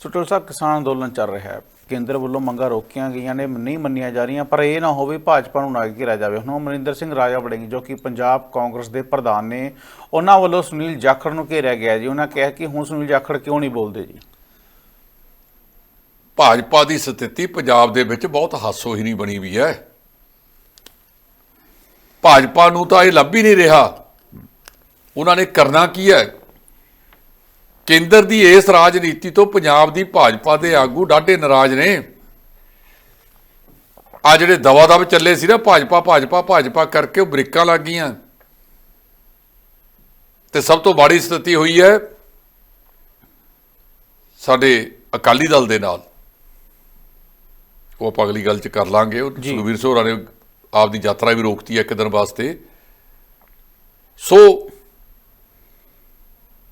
ਸੋ ਟੋਲ ਸਾਹਿਬ ਕਿਸਾਨ ਅੰਦੋਲਨ ਚੱਲ ਰਿਹਾ ਹੈ। ਕੇਂਦਰ ਵੱਲੋਂ ਮੰਗਾਂ ਰੋਕੀਆਂ ਗਈਆਂ ਨੇ, ਨਹੀਂ ਮੰਨੀਆਂ ਜਾ ਰਹੀਆਂ, ਪਰ ਇਹ ਨਾ ਹੋਵੇ ਭਾਜਪਾ ਨੂੰ ਨਾ ਘੇਰਿਆ ਜਾਵੇ। ਹੁਣ ਅਮਰਿੰਦਰ ਸਿੰਘ ਰਾਜਾ ਵੜਿੰਗ, ਜੋ ਕਿ ਪੰਜਾਬ ਕਾਂਗਰਸ ਦੇ ਪ੍ਰਧਾਨ ਨੇ, ਉਹਨਾਂ ਵੱਲੋਂ ਸੁਨੀਲ ਜਾਖੜ ਨੂੰ ਘੇਰਿਆ ਗਿਆ ਜੀ। ਉਹਨਾਂ ਕਿਹਾ ਕਿ ਹੁਣ ਸੁਨੀਲ ਜਾਖੜ ਕਿਉਂ ਨਹੀਂ ਬੋਲਦੇ ਜੀ? ਭਾਜਪਾ ਦੀ ਸਥਿਤੀ ਪੰਜਾਬ ਦੇ ਵਿੱਚ ਬਹੁਤ ਹਾਸੋਹੀਣੀ ਬਣੀ ਵੀ ਹੈ। ਭਾਜਪਾ ਨੂੰ ਤਾਂ ਇਹ ਲੱਭ ਹੀ ਨਹੀਂ ਰਿਹਾ। ਉਹਨਾਂ ਨੇ ਕਰਨਾ ਕੀ ਹੈ? ਕੇਂਦਰ ਦੀ ਇਸ ਰਾਜਨੀਤੀ ਤੋਂ ਪੰਜਾਬ ਦੀ ਭਾਜਪਾ ਦੇ ਆਗੂ ਡਾਢੇ ਨਾਰਾਜ਼ ਨੇ। ਆ ਜਿਹੜੇ ਦਵਾ ਦਵ ਚੱਲੇ ਸੀ ਨਾ ਭਾਜਪਾ ਭਾਜਪਾ ਭਾਜਪਾ ਕਰਕੇ ਉਹ ਬ੍ਰੇਕਾਂ ਲੱਗ ਗਈਆਂ। ਤੇ ਸਭ ਤੋਂ ਮਾੜੀ ਸਥਿਤੀ ਹੋਈ ਹੈ ਸਾਡੇ ਅਕਾਲੀ ਦਲ ਦੇ ਨਾਲ। ਉਹ ਆਪਾਂ ਅਗਲੀ ਗੱਲ ਚ ਕਰ ਲਾਂਗੇ। ਉਹ ਜੀ। ਸੁਖਬੀਰ ਸੋਹਰਾ ਨੇ ਆਪਦੀ ਯਾਤਰਾ ਵੀ ਰੋਕਤੀ ਹੈ ਇੱਕ ਦਿਨ ਵਾਸਤੇ। ਸੋ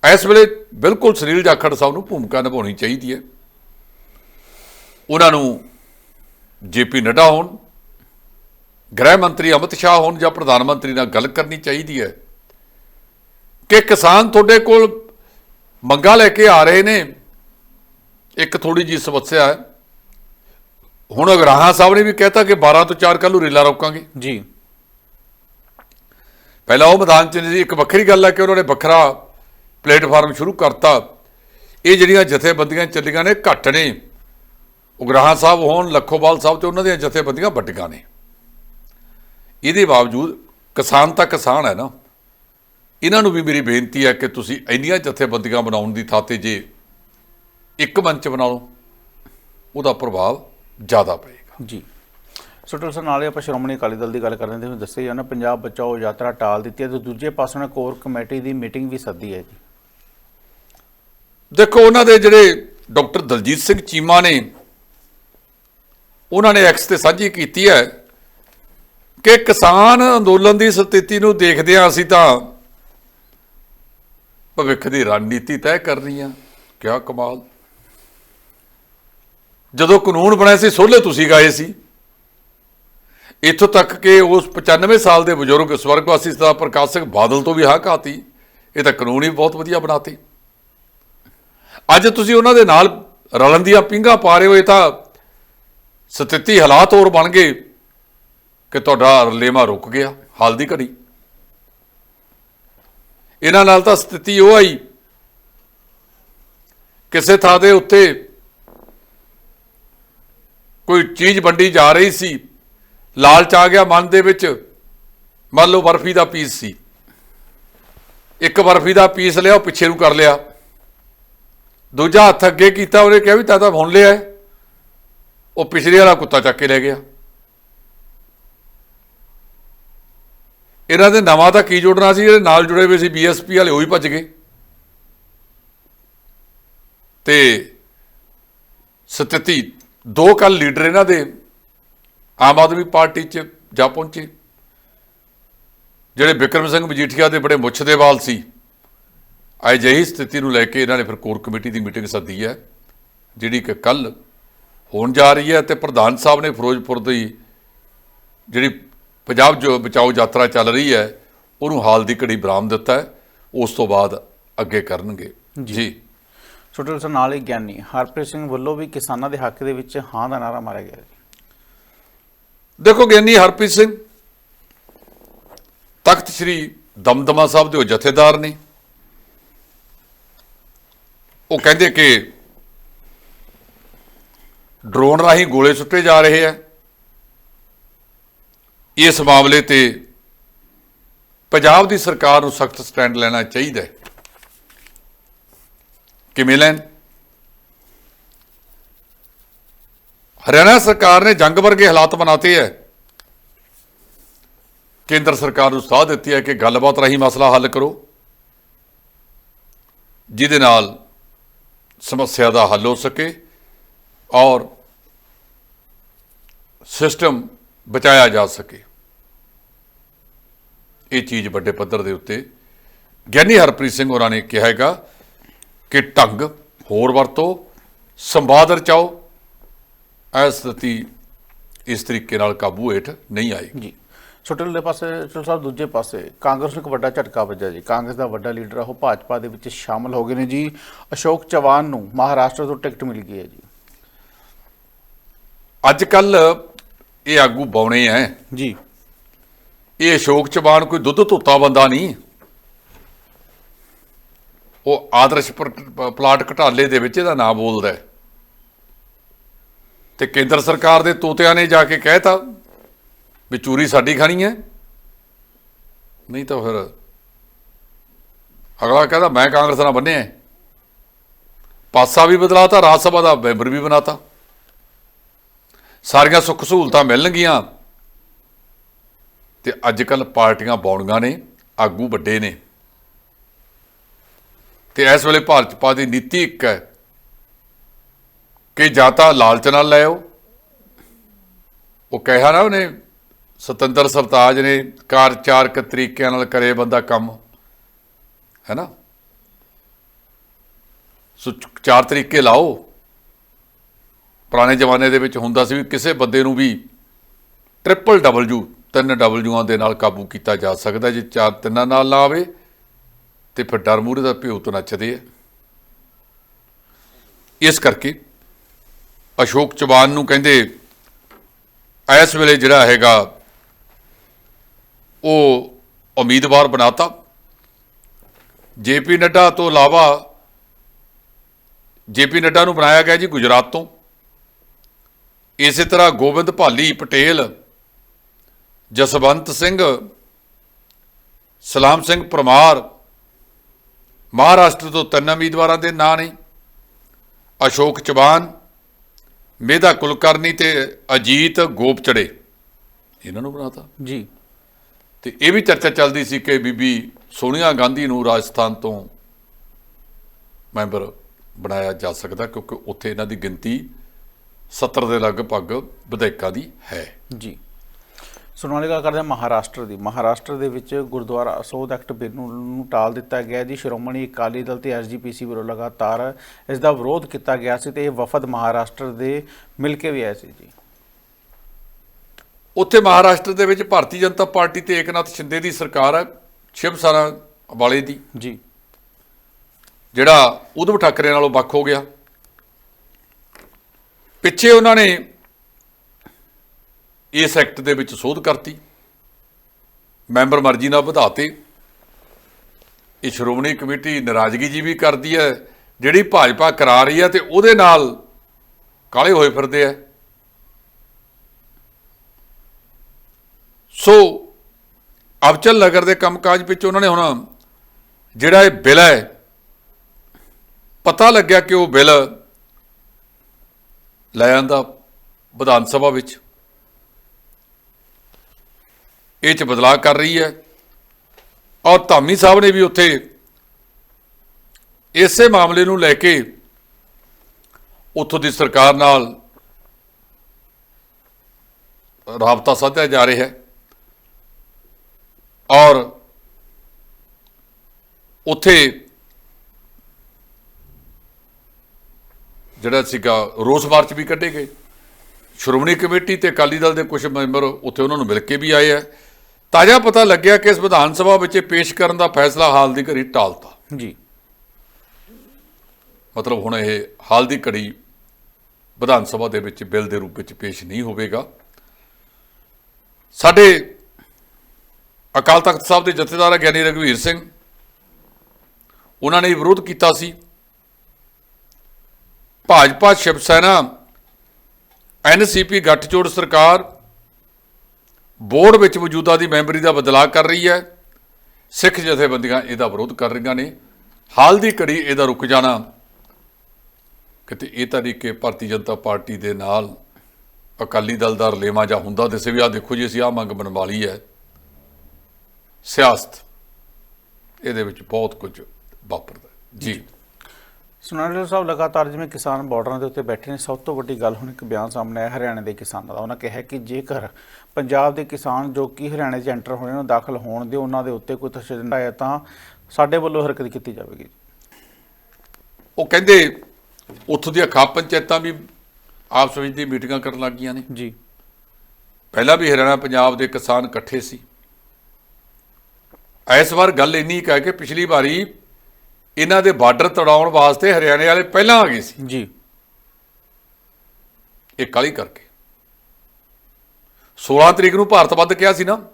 ਇਸ ਵੇਲੇ ਬਿਲਕੁਲ ਸੁਨੀਲ ਜਾਖੜ ਸਾਹਿਬ ਨੂੰ ਭੂਮਿਕਾ ਨਿਭਾਉਣੀ ਚਾਹੀਦੀ ਹੈ। ਉਹਨਾਂ ਨੂੰ ਜੇਪੀ ਨੱਡਾ ਹੋਣ ਗ੍ਰਹਿ ਮੰਤਰੀ ਅਮਿਤ ਸ਼ਾਹ ਹੋਣ ਜਾਂ ਪ੍ਰਧਾਨ ਮੰਤਰੀ ਨਾਲ ਗੱਲ ਕਰਨੀ ਚਾਹੀਦੀ ਹੈ ਕਿ ਕਿਸਾਨ ਤੁਹਾਡੇ ਕੋਲ ਮੰਗਾ ਲੈ ਕੇ ਆ ਰਹੇ ਨੇ। ਇੱਕ ਥੋੜੀ ਜੀ ਸਮੱਸਿਆ ਹੈ। ਹੁਣ ਅਗਰਾਹਾਂ ਸਾਹਿਬ ਨੇ ਵੀ ਕਹਿਤਾ ਕਿ 12 ਤੋਂ 4 ਕੱਲ੍ਹ ਨੂੰ ਰੇਲਾ ਰੋਕਾਂਗੇ। ਜੀ। ਪਹਿਲਾਂ ਉਹ ਮੈਦਾਨ ਚ ਨਹੀਂ ਸੀ ਇੱਕ ਵੱਖਰੀ ਗੱਲ ਹੈ ਕਿ ਉਹਨਾਂ ਨੇ ਵੱਖਰਾ ਪਲੇਟਫਾਰਮ ਸ਼ੁਰੂ ਕਰਤਾ। ਇਹ ਜਿਹੜੀਆਂ ਜਥੇਬੰਦੀਆਂ ਚੱਲੀਆਂ ਨੇ, ਘੱਟ ਨੇ। ਉਗਰਾਹਾਂ ਸਾਹਿਬ ਹੋਣ, ਲੱਖੋਵਾਲ ਸਾਹਿਬ ਤੇ ਉਹਨਾਂ ਦੀਆਂ ਜਥੇਬੰਦੀਆਂ ਵੱਡੀਆਂ ਨੇ। ਇਹਦੇ ਬਾਵਜੂਦ ਕਿਸਾਨ ਤਾਂ ਕਿਸਾਨ ਹੈ ਨਾ। ਇਹਨਾਂ ਨੂੰ ਵੀ ਮੇਰੀ ਬੇਨਤੀ ਹੈ ਕਿ ਤੁਸੀਂ ਇੰਨੀਆਂ ਜਥੇਬੰਦੀਆਂ ਬਣਾਉਣ ਦੀ ਥਾਂ ਤੇ ਜੇ ਇੱਕ ਮੰਚ ਬਣਾ ਲਓ, ਉਹਦਾ ਪ੍ਰਭਾਵ ਜ਼ਿਆਦਾ ਪਏਗਾ। ਜੀ। ਸੋਟਲ ਸਰ, ਨਾਲੇ ਆਪਾਂ ਸ਼੍ਰੋਮਣੀ ਅਕਾਲੀ ਦਲ ਦੀ ਗੱਲ ਕਰਦੇ ਹਾਂ ਤੇ ਦੱਸਿਆ ਨਾ ਪੰਜਾਬ ਬਚਾਓ ਯਾਤਰਾ ਟਾਲ ਦਿੱਤੀ ਹੈ ਤੇ ਦੂਜੇ ਪਾਸੇ ਉਹਨਾਂ ਕੋਰ ਕਮੇਟੀ ਦੀ ਮੀਟਿੰਗ ਵੀ ਸੱਦੀ ਹੈ ਜੀ। ਦੇਖੋ, ਉਹਨਾਂ ਦੇ ਜਿਹੜੇ ਡਾਕਟਰ ਦਲਜੀਤ ਸਿੰਘ ਚੀਮਾ ਨੇ, ਉਹਨਾਂ ਨੇ ਐਕਸ ਤੇ ਸਾਂਝੀ ਕੀਤੀ ਹੈ ਕਿ ਕਿਸਾਨ ਅੰਦੋਲਨ ਦੀ ਸਥਿਤੀ ਨੂੰ ਦੇਖਦਿਆਂ ਅਸੀਂ ਤਾਂ ਭਵਿੱਖ ਦੀ ਰਣਨੀਤੀ ਤੈਅ ਕਰਨੀ ਆ। ਕਿਆ ਕਮਾਲ। ਜਦੋਂ ਕਾਨੂੰਨ ਬਣਿਆ ਸੀ ਸੋਲੇ ਤੁਸੀਂ ਗਾਏ ਸੀ। ਇੱਥੋਂ ਤੱਕ ਕਿ ਉਸ 95 ਸਾਲ ਦੇ ਬਜ਼ੁਰਗ ਸਵਰਗਵਾਸੀ ਸਰਦਾਰ ਪ੍ਰਕਾਸ਼ ਸਿੰਘ ਬਾਦਲ ਤੋਂ ਵੀ ਹਾਂ ਖਾਤੀ ਇਹ ਤਾਂ ਕਾਨੂੰਨ ਹੀ ਬਹੁਤ ਵਧੀਆ ਬਣਾਤੇ। ਅੱਜ ਤੁਸੀਂ ਉਹਨਾਂ ਦੇ ਨਾਲ ਰਲਣ ਦੀਆਂ ਪਿੰਗਾ ਪਾ ਰਹੇ ਹੋ, ਇਹ ਤਾਂ ਸਥਿਤੀ ਹਾਲਾਤ ਹੋਰ ਬਣ ਗਏ ਕਿ ਤੁਹਾਡਾ ਰਲੇਮਾ ਰੁਕ ਗਿਆ, ਹਾਲ ਦੀ ਘੜੀ। ਇਹਨਾਂ ਨਾਲ ਤਾਂ ਸਥਿਤੀ ਉਹ ਆਈ, ਕਿਸੇ ਥਾਂ ਦੇ ਉੱਤੇ ਕੋਈ ਚੀਜ਼ ਵੰਡੀ ਜਾ ਰਹੀ ਸੀ, ਲਾਲਚ ਆ ਗਿਆ ਮਨ ਦੇ ਵਿੱਚ, ਮੰਨ ਲਓ ਬਰਫੀ ਦਾ ਪੀਸ ਸੀ। ਇੱਕ ਬਰਫੀ ਦਾ ਪੀਸ ਲਿਆ ਉਹ ਪਿੱਛੇ ਨੂੰ ਕਰ ਲਿਆ। ਦੂਜਾ ਹੱਥ ਅੱਗੇ ਕੀਤਾ, ਉਹਨੇ ਕਿਹਾ ਵੀ ਤਾਂ ਤਾਂ ਹੁਣ ਲਿਆ ਉਹ ਪਿਛਲੇ ਵਾਲਾ ਕੁੱਤਾ ਚੱਕ ਕੇ ਲੈ ਗਿਆ। ਇਹਨਾਂ ਦੇ ਨਵਾਂ ਤਾਂ ਕੀ ਜੁੜਨਾ ਸੀ, ਜਿਹੜੇ ਨਾਲ ਜੁੜੇ ਹੋਏ ਸੀ ਬੀਐਸਪੀ ਵਾਲੇ ਉਹ ਹੀ ਭੱਜ ਗਏ। ਤੇ ਸਥਿਤੀ, ਦੋ ਕੱਲ ਲੀਡਰ ਇਹਨਾਂ ਦੇ ਆਮ ਆਦਮੀ ਪਾਰਟੀ 'ਚ ਜਾ ਪਹੁੰਚੇ। ਜਿਹੜੇ ਬਿਕਰਮ ਸਿੰਘ ਮਜੀਠੀਆ ਦੇ ਬੜੇ ਮੁੱਛ ਦੇ ਵਾਲ ਸੀ। ਅਜਿਹੀ ਸਥਿਤੀ ਨੂੰ ਲੈ ਕੇ ਇਹਨਾਂ ਨੇ ਫਿਰ ਕੋਰ ਕਮੇਟੀ ਦੀ ਮੀਟਿੰਗ ਸੱਦੀ ਹੈ ਜਿਹੜੀ ਕਿ ਕੱਲ ਹੋਣ ਜਾ ਰਹੀ ਹੈ ਤੇ ਪ੍ਰਧਾਨ ਸਾਹਿਬ ਨੇ ਫਿਰੋਜ਼ਪੁਰ ਦੀ ਜਿਹੜੀ ਪੰਜਾਬ ਜੋ ਬਚਾਓ ਯਾਤਰਾ ਚੱਲ ਰਹੀ ਹੈ ਉਹਨੂੰ ਹਾਲ ਦੀ ਘੜੀ ਬਰਾਮ ਦਿੱਤਾ ਹੈ ਉਸ ਤੋਂ ਬਾਅਦ ਅੱਗੇ ਕਰਨਗੇ। ਜੀ। ਸੋਟਲ ਸਰ ਨਾਲ ਹੀ ਗਿਆਨੀ ਹਰਪ੍ਰੀਤ ਸਿੰਘ ਵੱਲੋਂ ਵੀ ਕਿਸਾਨਾਂ ਦੇ ਹੱਕ ਦੇ ਵਿੱਚ ਹਾਂ ਦਾ ਨਾਰਾ ਮਾਰਿਆ ਗਿਆ ਦੇਖੋ ਗਿਆਨੀ ਹਰਪ੍ਰੀਤ ਸਿੰਘ ਤਖਤ ਸ੍ਰੀ ਦਮਦਮਾ ਸਾਹਿਬ ਦੇ ਉਹ ਜਥੇਦਾਰ ਨੇ ਉਹ ਕਹਿੰਦੇ ਕਿ ਡਰੋਨ ਰਾਹੀਂ ਗੋਲੇ ਸੁੱਟੇ ਜਾ ਰਹੇ ਆ। ਇਸ ਮਾਮਲੇ ਤੇ ਪੰਜਾਬ ਦੀ ਸਰਕਾਰ ਨੂੰ ਸਖਤ ਸਟੈਂਡ ਲੈਣਾ ਚਾਹੀਦਾ ਹੈ। ਕਿਵੇਂ ਲੈਣ? ਹਰਿਆਣਾ ਸਰਕਾਰ ਨੇ ਜੰਗ ਵਰਗੇ ਹਾਲਾਤ ਬਣਾਤੇ ਹੈ। ਕੇਂਦਰ ਸਰਕਾਰ ਨੂੰ ਸਲਾਹ ਦਿੱਤੀ ਹੈ ਕਿ ਗੱਲਬਾਤ ਰਾਹੀਂ ਮਸਲਾ ਹੱਲ ਕਰੋ। ਜਿਹਦੇ ਨਾਲ ਸਮੱਸਿਆ ਦਾ ਹੱਲ ਹੋ ਸਕੇ ਔਰ ਸਿਸਟਮ ਬਚਾਇਆ ਜਾ ਸਕੇ। ਇਹ ਚੀਜ਼ ਵੱਡੇ ਪੱਧਰ ਦੇ ਉੱਤੇ ਗਿਆਨੀ ਹਰਪ੍ਰੀਤ ਸਿੰਘ ਹੋਰਾਂ ਨੇ ਕਿਹਾ ਹੈਗਾ ਕਿ ਢੰਗ ਹੋਰ ਵਰਤੋ, ਸੰਵਾਦ ਰਚਾਓ। ਇਹ ਸਥਿਤੀ ਇਸ ਤਰੀਕੇ ਨਾਲ ਕਾਬੂ ਹੇਠ ਨਹੀਂ ਆਏਗੀ। ਸੋਟਲ ਦੇ ਪਾਸੇ ਸੋਟਲ ਸਾਹਿਬ ਦੂਜੇ ਪਾਸੇ ਕਾਂਗਰਸ ਨੂੰ ਇੱਕ ਵੱਡਾ ਝਟਕਾ ਵੱਜਾ ਜੀ। ਕਾਂਗਰਸ ਦਾ ਵੱਡਾ ਲੀਡਰ ਉਹ ਭਾਜਪਾ ਦੇ ਵਿੱਚ ਸ਼ਾਮਲ ਹੋ ਗਏ ਨੇ ਜੀ। ਅਸ਼ੋਕ ਚਵਾਨ ਨੂੰ ਮਹਾਰਾਸ਼ਟਰ ਤੋਂ ਟਿਕਟ ਮਿਲ ਗਈ ਹੈ ਜੀ। ਅੱਜ ਕੱਲ ਇਹ ਆਗੂ ਬੌਣੇ ਐ। ਜੀ। ਇਹ ਅਸ਼ੋਕ ਚੌਹਾਨ ਕੋਈ ਦੁੱਧ ਧੋਤਾ ਬੰਦਾ ਨਹੀਂ। ਉਹ ਆਦਰਸ਼ ਪਲਾਟ ਘਟਾਲੇ ਦੇ ਵਿੱਚ ਇਹਦਾ ਨਾਮ ਬੋਲਦਾ। ਤੇ ਕੇਂਦਰ ਸਰਕਾਰ ਦੇ ਤੋਤਿਆਂ ਨੇ ਜਾ ਕੇ ਕਹਿਤਾ ਵੀ ਚੂਰੀ ਸਾਡੀ ਖਾਣੀ ਹੈ? ਨਹੀਂ ਤਾਂ ਫਿਰ ਅਗਲਾ ਕਹਿੰਦਾ, ਮੈਂ ਕਾਂਗਰਸ ਨਾਲ ਬੰਨਿਆ ਹੈ। ਪਾਸਾ ਵੀ ਬਦਲਾਤਾ, ਰਾਜ ਸਭਾ ਦਾ ਮੈਂਬਰ ਵੀ ਬਣਾਤਾ। ਸਾਰੀਆਂ ਸੁੱਖ ਸਹੂਲਤਾਂ ਮਿਲਣਗੀਆਂ। ਤੇ ਅੱਜ ਕੱਲ ਪਾਰਟੀਆਂ ਬੌਣੀਆਂ ਨੇ, ਆਗੂ ਵੱਡੇ ਨੇ। ਤੇ ਇਸ ਵੇਲੇ ਭਾਜਪਾ ਦੀ ਨੀਤੀ ਇੱਕ ਹੈ ਕਿ ਜਾਂ ਤਾਂ ਲਾਲਚ ਨਾਲ ਲੈ ਉਹ ਕਿਹਾ ਨਾ ਉਹਨੇ ਸਤੰਦਰ ਸਰਤਾਜ ਨੇ ਕਾਰ ਚਾਰ ਤਰੀਕਿਆਂ ਨਾਲ ਕਰੇ ਬੰਦਾ ਕੰਮ, ਹੈ ਨਾ? ਸੋ ਚਾਰ ਤਰੀਕੇ ਲਾਓ। ਪੁਰਾਣੇ ਜ਼ਮਾਨੇ ਦੇ ਵਿੱਚ ਹੁੰਦਾ ਸੀ ਵੀ ਕਿਸੇ ਬੰਦੇ ਨੂੰ ਵੀ ਟ੍ਰਿਪਲ ਡਬਲਯੂ ਤਿੰਨ ਡਬਲਯੂਆਂ ਦੇ ਨਾਲ ਕਾਬੂ ਕੀਤਾ ਜਾ ਸਕਦਾ ਜੇ ਚਾਰ ਤਿੰਨਾਂ ਨਾਲ ਨਾ ਆਵੇ, ਤੇ ਫਿਰ ਡਰ ਮੂਹਰੇ ਦਾ ਭਿਓ ਤੋਂ ਨੱਚਦੇ ਆ। ਇਸ ਕਰਕੇ ਅਸ਼ੋਕ ਚੌਹਾਨ ਨੂੰ ਕਹਿੰਦੇ, ਇਸ ਵੇਲੇ ਜਿਹੜਾ ਹੈਗਾ ਉਹ ਉਮੀਦਵਾਰ ਬਣਾਤਾ। ਜੇਪੀ ਨੱਡਾ ਤੋਂ ਇਲਾਵਾ ਜੇਪੀ ਨੱਡਾ ਨੂੰ ਬਣਾਇਆ ਗਿਆ ਜੀ ਗੁਜਰਾਤ ਤੋਂ। ਇਸੇ ਤਰ੍ਹਾਂ ਗੋਬਿੰਦ ਭਾਲੀ, ਪਟੇਲ, ਜਸਵੰਤ ਸਿੰਘ, ਸਲਾਮ ਸਿੰਘ ਪਰਮਾਰ, ਮਹਾਰਾਸ਼ਟਰ ਤੋਂ ਤਿੰਨ ਉਮੀਦਵਾਰਾਂ ਦੇ ਨਾਂ ਨੇ। ਅਸ਼ੋਕ ਚੌਹਾਨ ਮੇਧਾ ਕੁਲਕਰਨੀ ਤੇ ਅਜੀਤ ਗੋਪਚੜੇ। ਇਹਨਾਂ ਨੂੰ ਬਣਾਤਾ। ਜੀ। ਤੇ ਇਹ ਵੀ ਚਰਚਾ ਚੱਲਦੀ ਸੀ ਕਿ ਬੀਬੀ ਸੋਨੀਆ ਗਾਂਧੀ ਨੂੰ ਰਾਜਸਥਾਨ ਤੋਂ ਮੈਂਬਰ ਬਣਾਇਆ ਜਾ ਸਕਦਾ, ਕਿਉਂਕਿ ਉੱਥੇ ਇਹਨਾਂ ਦੀ ਗਿਣਤੀ 70 ਦੇ ਲਗਭਗ ਵਿਧਾਇਕਾਂ ਦੀ ਹੈ। ਜੀ। ਸੁਣਾਉਣ ਗੱਲ ਕਰਦੇ ਹਾਂ ਮਹਾਰਾਸ਼ਟਰ ਦੀ। ਮਹਾਰਾਸ਼ਟਰ ਦੇ ਵਿੱਚ ਗੁਰਦੁਆਰਾ ਅਸੋਧ ਐਕਟ ਬਿੱਲ ਨੂੰ ਨੂੰ ਟਾਲ ਦਿੱਤਾ ਗਿਆ ਜੀ, ਸ਼੍ਰੋਮਣੀ ਅਕਾਲੀ ਦਲ ਤੇ ਐਸਜੀਪੀਸੀ ਵੱਲੋਂ ਲਗਾਤਾਰ ਇਸ ਦਾ ਵਿਰੋਧ ਕੀਤਾ ਗਿਆ ਸੀ ਤੇ ਇਹ ਵਫਦ ਮਹਾਰਾਸ਼ਟਰ ਦੇ ਮਿਲ ਕੇ ਵੀ ਆਏ ਸੀ। ਜੀ। ਉੱਥੇ ਮਹਾਰਾਸ਼ਟਰ ਦੇ ਵਿੱਚ ਭਾਰਤੀ ਜਨਤਾ ਪਾਰਟੀ ਤੇ ਏਕਨਾਥ ਸ਼ਿੰਦੇ ਦੀ ਸਰਕਾਰ ਹੈ ਸ਼ਿਵ ਸੈਨਾ ਵਾਲੇ ਦੀ। ਜੀ। ਜਿਹੜਾ ਉਧਮ ਠਾਕਰੇ ਨਾਲੋਂ ਵੱਖ ਹੋ ਗਿਆ। ਪਿੱਛੇ ਉਹਨਾਂ ਨੇ ਇਸ ਐਕਟ ਦੇ ਵਿੱਚ ਸੋਧ ਕਰਤੀ। ਮੈਂਬਰ ਮਰਜ਼ੀ ਨਾਲ ਵਧਾਤੇ ਇਹ ਸ਼੍ਰੋਮਣੀ ਕਮੇਟੀ ਨਾਰਾਜ਼ਗੀ ਜੀ ਵੀ ਕਰਦੀ ਹੈ। ਜਿਹੜੀ ਭਾਜਪਾ ਕਰਾ ਰਹੀ ਹੈ ਤੇ ਉਹਦੇ ਨਾਲ ਕਾਲੇ ਹੋਏ ਫਿਰਦੇ ਆ। ਸੋ ਅਬਚਲ ਨਗਰ ਦੇ ਕੰਮਕਾਜ ਵਿੱਚ ਉਹਨਾਂ ਨੇ ਹੁਣ ਜਿਹੜਾ ਇਹ ਬਿੱਲ ਹੈ, ਪਤਾ ਲੱਗਿਆ ਕਿ ਉਹ ਬਿੱਲ ਲੈ ਆਂਦਾ ਵਿਧਾਨ ਸਭਾ ਵਿੱਚ। ਇਹ ਚ ਬਦਲਾਅ ਕਰ ਰਹੀ ਹੈ। ਔਰ ਧਾਮੀ ਸਾਹਿਬ ਨੇ ਵੀ ਉੱਥੇ ਇਸੇ ਮਾਮਲੇ ਨੂੰ ਲੈ ਕੇ ਉੱਥੋਂ ਦੀ ਸਰਕਾਰ ਨਾਲ ਰਾਬਤਾ ਸਾਧਿਆ ਜਾ ਰਿਹਾ ਹੈ। ਔਰ ਉੱਥੇ ਜਿਹੜਾ ਸੀਗਾ ਰੋਸ ਮਾਰਚ ਵੀ ਕੱਢੇ ਗਏ। ਸ਼੍ਰੋਮਣੀ ਕਮੇਟੀ ਤੇ ਅਕਾਲੀ ਦਲ ਦੇ ਕੁਝ ਮੈਂਬਰ ਉੱਥੇ ਉਹਨਾਂ ਨੂੰ ਮਿਲ ਕੇ ਵੀ ਆਏ ਆ। ਤਾਜ਼ਾ ਪਤਾ ਲੱਗਿਆ ਕਿ ਇਸ ਵਿਧਾਨ ਸਭਾ ਵਿੱਚ ਪੇਸ਼ ਕਰਨ ਦਾ ਫੈਸਲਾ ਹਾਲ ਦੀ ਘੜੀ ਟਾਲਤਾ। ਜੀ। ਮਤਲਬ ਹੁਣ ਇਹ ਹਾਲ ਦੀ ਘੜੀ ਵਿਧਾਨ ਸਭਾ ਦੇ ਵਿੱਚ ਬਿੱਲ ਦੇ ਰੂਪ ਵਿੱਚ ਪੇਸ਼ ਨਹੀਂ ਹੋਵੇਗਾ। ਸਾਡੇ ਅਕਾਲ ਤਖਤ ਸਾਹਿਬ ਦੇ ਜਥੇਦਾਰ ਗਿਆਨੀ ਰਘਵੀਰ ਸਿੰਘ। ਉਹਨਾਂ ਨੇ ਵਿਰੋਧ ਕੀਤਾ ਸੀ। ਭਾਜਪਾ ਸ਼ਿਵ ਸੈਨਾ ਐਨਸੀਪੀ ਗੱਠਜੋੜ ਸਰਕਾਰ, ਬੋਰਡ ਵਿੱਚ ਮੌਜੂਦਾ ਦੀ ਮੈਂਬਰੀ ਦਾ ਬਦਲਾਅ ਕਰ ਰਹੀ ਹੈ। ਸਿੱਖ ਜਥੇਬੰਦੀਆਂ ਇਹਦਾ ਵਿਰੋਧ ਕਰ ਰਹੀਆਂ ਨੇ। ਹਾਲ ਦੀ ਘੜੀ ਇਹਦਾ ਰੁਕ ਜਾਣਾ। ਕਿਤੇ ਇਹ ਤਰੀਕੇ ਭਾਰਤੀ ਜਨਤਾ ਪਾਰਟੀ ਦੇ ਨਾਲ ਅਕਾਲੀ ਦਲ ਦਾ ਰਲੇਵਾ ਜਾਂ ਹੁੰਦਾ ਦਿਸੇ ਵੀ ਆ ਦੇਖੋ ਜੀ, ਅਸੀਂ ਆ ਮੰਗ ਬਣਵਾ ਲਈ ਹੈ। ਸਿਆਸਤ ਇਹਦੇ ਵਿੱਚ ਬਹੁਤ ਕੁਝ ਵਾਪਰਦਾ। ਜੀ ਸੁਨਾਲੇ ਸਾਹਿਬ ਲਗਾਤਾਰ ਜਿਵੇਂ ਕਿਸਾਨ ਬਾਰਡਰਾਂ ਦੇ ਉੱਤੇ ਬੈਠੇ ਨੇ ਸਭ ਤੋਂ ਵੱਡੀ ਗੱਲ ਹੁਣ ਇੱਕ ਬਿਆਨ ਸਾਹਮਣੇ ਆਇਆ ਹਰਿਆਣਾ ਦੇ ਕਿਸਾਨਾਂ ਦਾ ਉਹਨਾਂ ਕਿਹਾ ਕਿ ਜੇਕਰ ਪੰਜਾਬ ਦੇ ਕਿਸਾਨ ਜੋ ਕਿ ਹਰਿਆਣੇ 'ਚ ਐਂਟਰ ਹੋਣੇ ਨੂੰ ਦਾਖਲ ਹੋਣ ਦੇ ਉਹਨਾਂ ਦੇ ਉੱਤੇ ਕੋਈ ਤਸ਼ੱਦਦ ਆਇਆ ਤਾਂ ਸਾਡੇ ਵੱਲੋਂ ਹਰਕਤ ਕੀਤੀ ਜਾਵੇਗੀ ਉਹ ਕਹਿੰਦੇ ਉੱਥੋਂ ਦੀਆਂ ਖਾਪ ਪੰਚਾਇਤਾਂ ਵੀ ਆਪਸ ਵਿੱਚ ਦੀ ਮੀਟਿੰਗਾਂ ਕਰਨ ਲੱਗ ਗਈਆਂ ਨੇ ਜੀ ਪਹਿਲਾਂ ਵੀ ਹਰਿਆਣਾ ਪੰਜਾਬ ਦੇ ਕਿਸਾਨ ਇਕੱਠੇ ਸੀ ਇਸ ਵਾਰ ਗੱਲ ਇੰਨੀ ਕੁ ਹੈ ਕਿ ਪਿਛਲੀ ਵਾਰੀ ਇਹਨਾਂ ਦੇ ਬਾਰਡਰ ਤੜਾਉਣ ਵਾਸਤੇ ਹਰਿਆਣੇ ਵਾਲੇ ਪਹਿਲਾਂ ਆ ਗਏ ਸੀ। ਜੀ। ਇਹ ਕਾਲੀ ਕਰਕੇ। 16 ਤਰੀਕ ਨੂੰ ਭਾਰਤ ਬੰਦ ਕਿਹਾ ਸੀ ਨਾ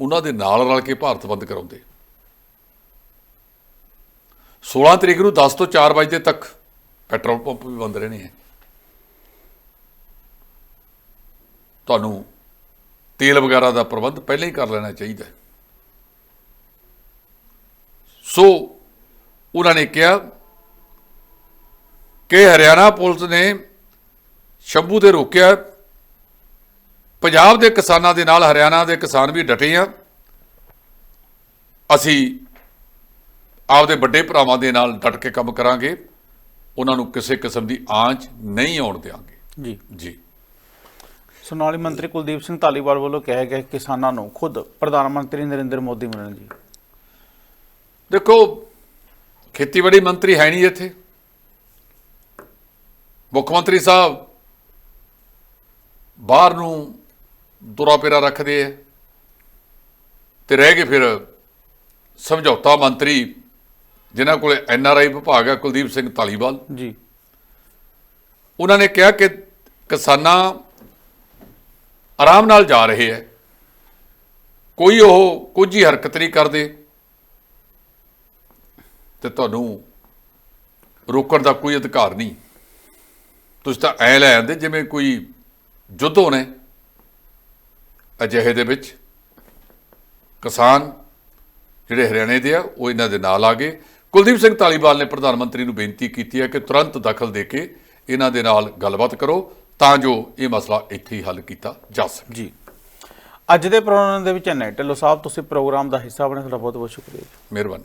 ਉਹਨਾਂ ਦੇ ਨਾਲ ਰਲ ਕੇ ਭਾਰਤ ਬੰਦ ਕਰਾਉਂਦੇ। 16 ਤਰੀਕ ਨੂੰ 10 ਤੋਂ 4 ਵਜੇ ਤੱਕ ਪੈਟਰੋਲ ਪੰਪ ਵੀ ਬੰਦ ਰਹਿਣੇ ਹੈ ਤੁਹਾਨੂੰ ਤੇਲ ਵਗੈਰਾ ਦਾ ਪ੍ਰਬੰਧ ਪਹਿਲਾਂ ਹੀ ਕਰ ਲੈਣਾ ਚਾਹੀਦਾ। ਹੈ। ਸੋ ਉਹਨਾਂ ਨੇ ਕਿਹਾ ਕਿ ਹਰਿਆਣਾ ਪੁਲਿਸ ਨੇ ਸ਼ੰਭੂ ਦੇ ਰੋਕਿਆ। ਪੰਜਾਬ ਦੇ ਕਿਸਾਨਾਂ ਦੇ ਨਾਲ ਹਰਿਆਣਾ ਦੇ ਕਿਸਾਨ ਵੀ ਡਟੇ ਆ। ਅਸੀਂ ਆਪਦੇ ਵੱਡੇ ਭਰਾਵਾਂ ਦੇ ਨਾਲ ਡਟ ਕੇ ਕੰਮ ਕਰਾਂਗੇ। ਉਹਨਾਂ ਨੂੰ ਕਿਸੇ ਕਿਸਮ ਦੀ ਆਂਚ ਨਹੀਂ ਆਉਣ ਦੇਵਾਂਗੇ ਜੀ। ਜੀ। ਸੁਨਾਲੀ ਮੰਤਰੀ ਕੁਲਦੀਪ ਸਿੰਘ ਧਾਲੀਵਾਲ ਵੱਲੋਂ ਕਿਹਾ ਗਿਆ ਕਿਸਾਨਾਂ ਨੂੰ ਖੁਦ ਪ੍ਰਧਾਨ ਮੰਤਰੀ ਨਰਿੰਦਰ ਮੋਦੀ ਮਿਲਣ ਜੀ ਦੇਖੋ ਖੇਤੀਬਾੜੀ ਮੰਤਰੀ ਹੈ ਨਹੀਂ ਇੱਥੇ। ਮੁੱਖ ਮੰਤਰੀ ਸਾਹਿਬ ਬਾਹਰ ਨੂੰ ਦੁਰਾ ਪੇਰਾ ਰੱਖਦੇ ਆ ਤੇ ਰਹਿ ਗਏ ਫਿਰ ਸਮਝੌਤਾ ਮੰਤਰੀ ਜਿਨ੍ਹਾਂ ਕੋਲੇ ਐਨ ਆਰ ਆਈ ਵਿਭਾਗ ਹੈ ਕੁਲਦੀਪ ਸਿੰਘ ਧਾਲੀਵਾਲ। ਜੀ। ਉਹਨਾਂ ਨੇ ਕਿਹਾ ਕਿ ਕਿਸਾਨਾਂ ਆਰਾਮ ਨਾਲ ਜਾ ਰਹੇ ਹੈ ਕੋਈ ਉਹ ਕੁਝ ਹੀ ਹਰਕਤ ਨਹੀਂ ਕਰਦੇ। ਤੇ ਤੁਹਾਨੂੰ ਰੋਕਣ ਦਾ ਕੋਈ ਅਧਿਕਾਰ ਨਹੀਂ। ਤੁਸੀਂ ਤਾਂ ਐ ਲੈ ਆਂਦੇ ਜਿਵੇਂ ਕੋਈ ਯੁੱਧ ਹੋਣਾ। ਅਜਿਹੇ ਦੇ ਵਿੱਚ ਕਿਸਾਨ ਜਿਹੜੇ ਹਰਿਆਣੇ ਦੇ ਆ ਉਹ ਇਹਨਾਂ ਦੇ ਨਾਲ ਆ ਗਏ। ਕੁਲਦੀਪ ਸਿੰਘ ਧਾਲੀਵਾਲ ਨੇ ਪ੍ਰਧਾਨ ਮੰਤਰੀ ਨੂੰ ਬੇਨਤੀ ਕੀਤੀ ਹੈ ਕਿ ਤੁਰੰਤ ਦਖਲ ਦੇ ਕੇ ਇਹਨਾਂ ਦੇ ਨਾਲ ਗੱਲਬਾਤ ਕਰੋ ਤਾਂ ਜੋ ਇਹ ਮਸਲਾ ਇੱਥੇ ਹੀ ਹੱਲ ਕੀਤਾ ਜਾ ਸਕੇ। ਜੀ। ਅੱਜ ਦੇ ਪ੍ਰੋਗਰਾਮ ਦੇ ਵਿੱਚ ਇੰਨਾ। ਢਿੱਲੋਂ ਸਾਹਿਬ ਤੁਸੀਂ ਪ੍ਰੋਗਰਾਮ ਦਾ ਹਿੱਸਾ ਬਣੇ ਤੁਹਾਡਾ ਬਹੁਤ ਬਹੁਤ ਸ਼ੁਕਰੀਆ ਮਿਹਰਬਾਨੀ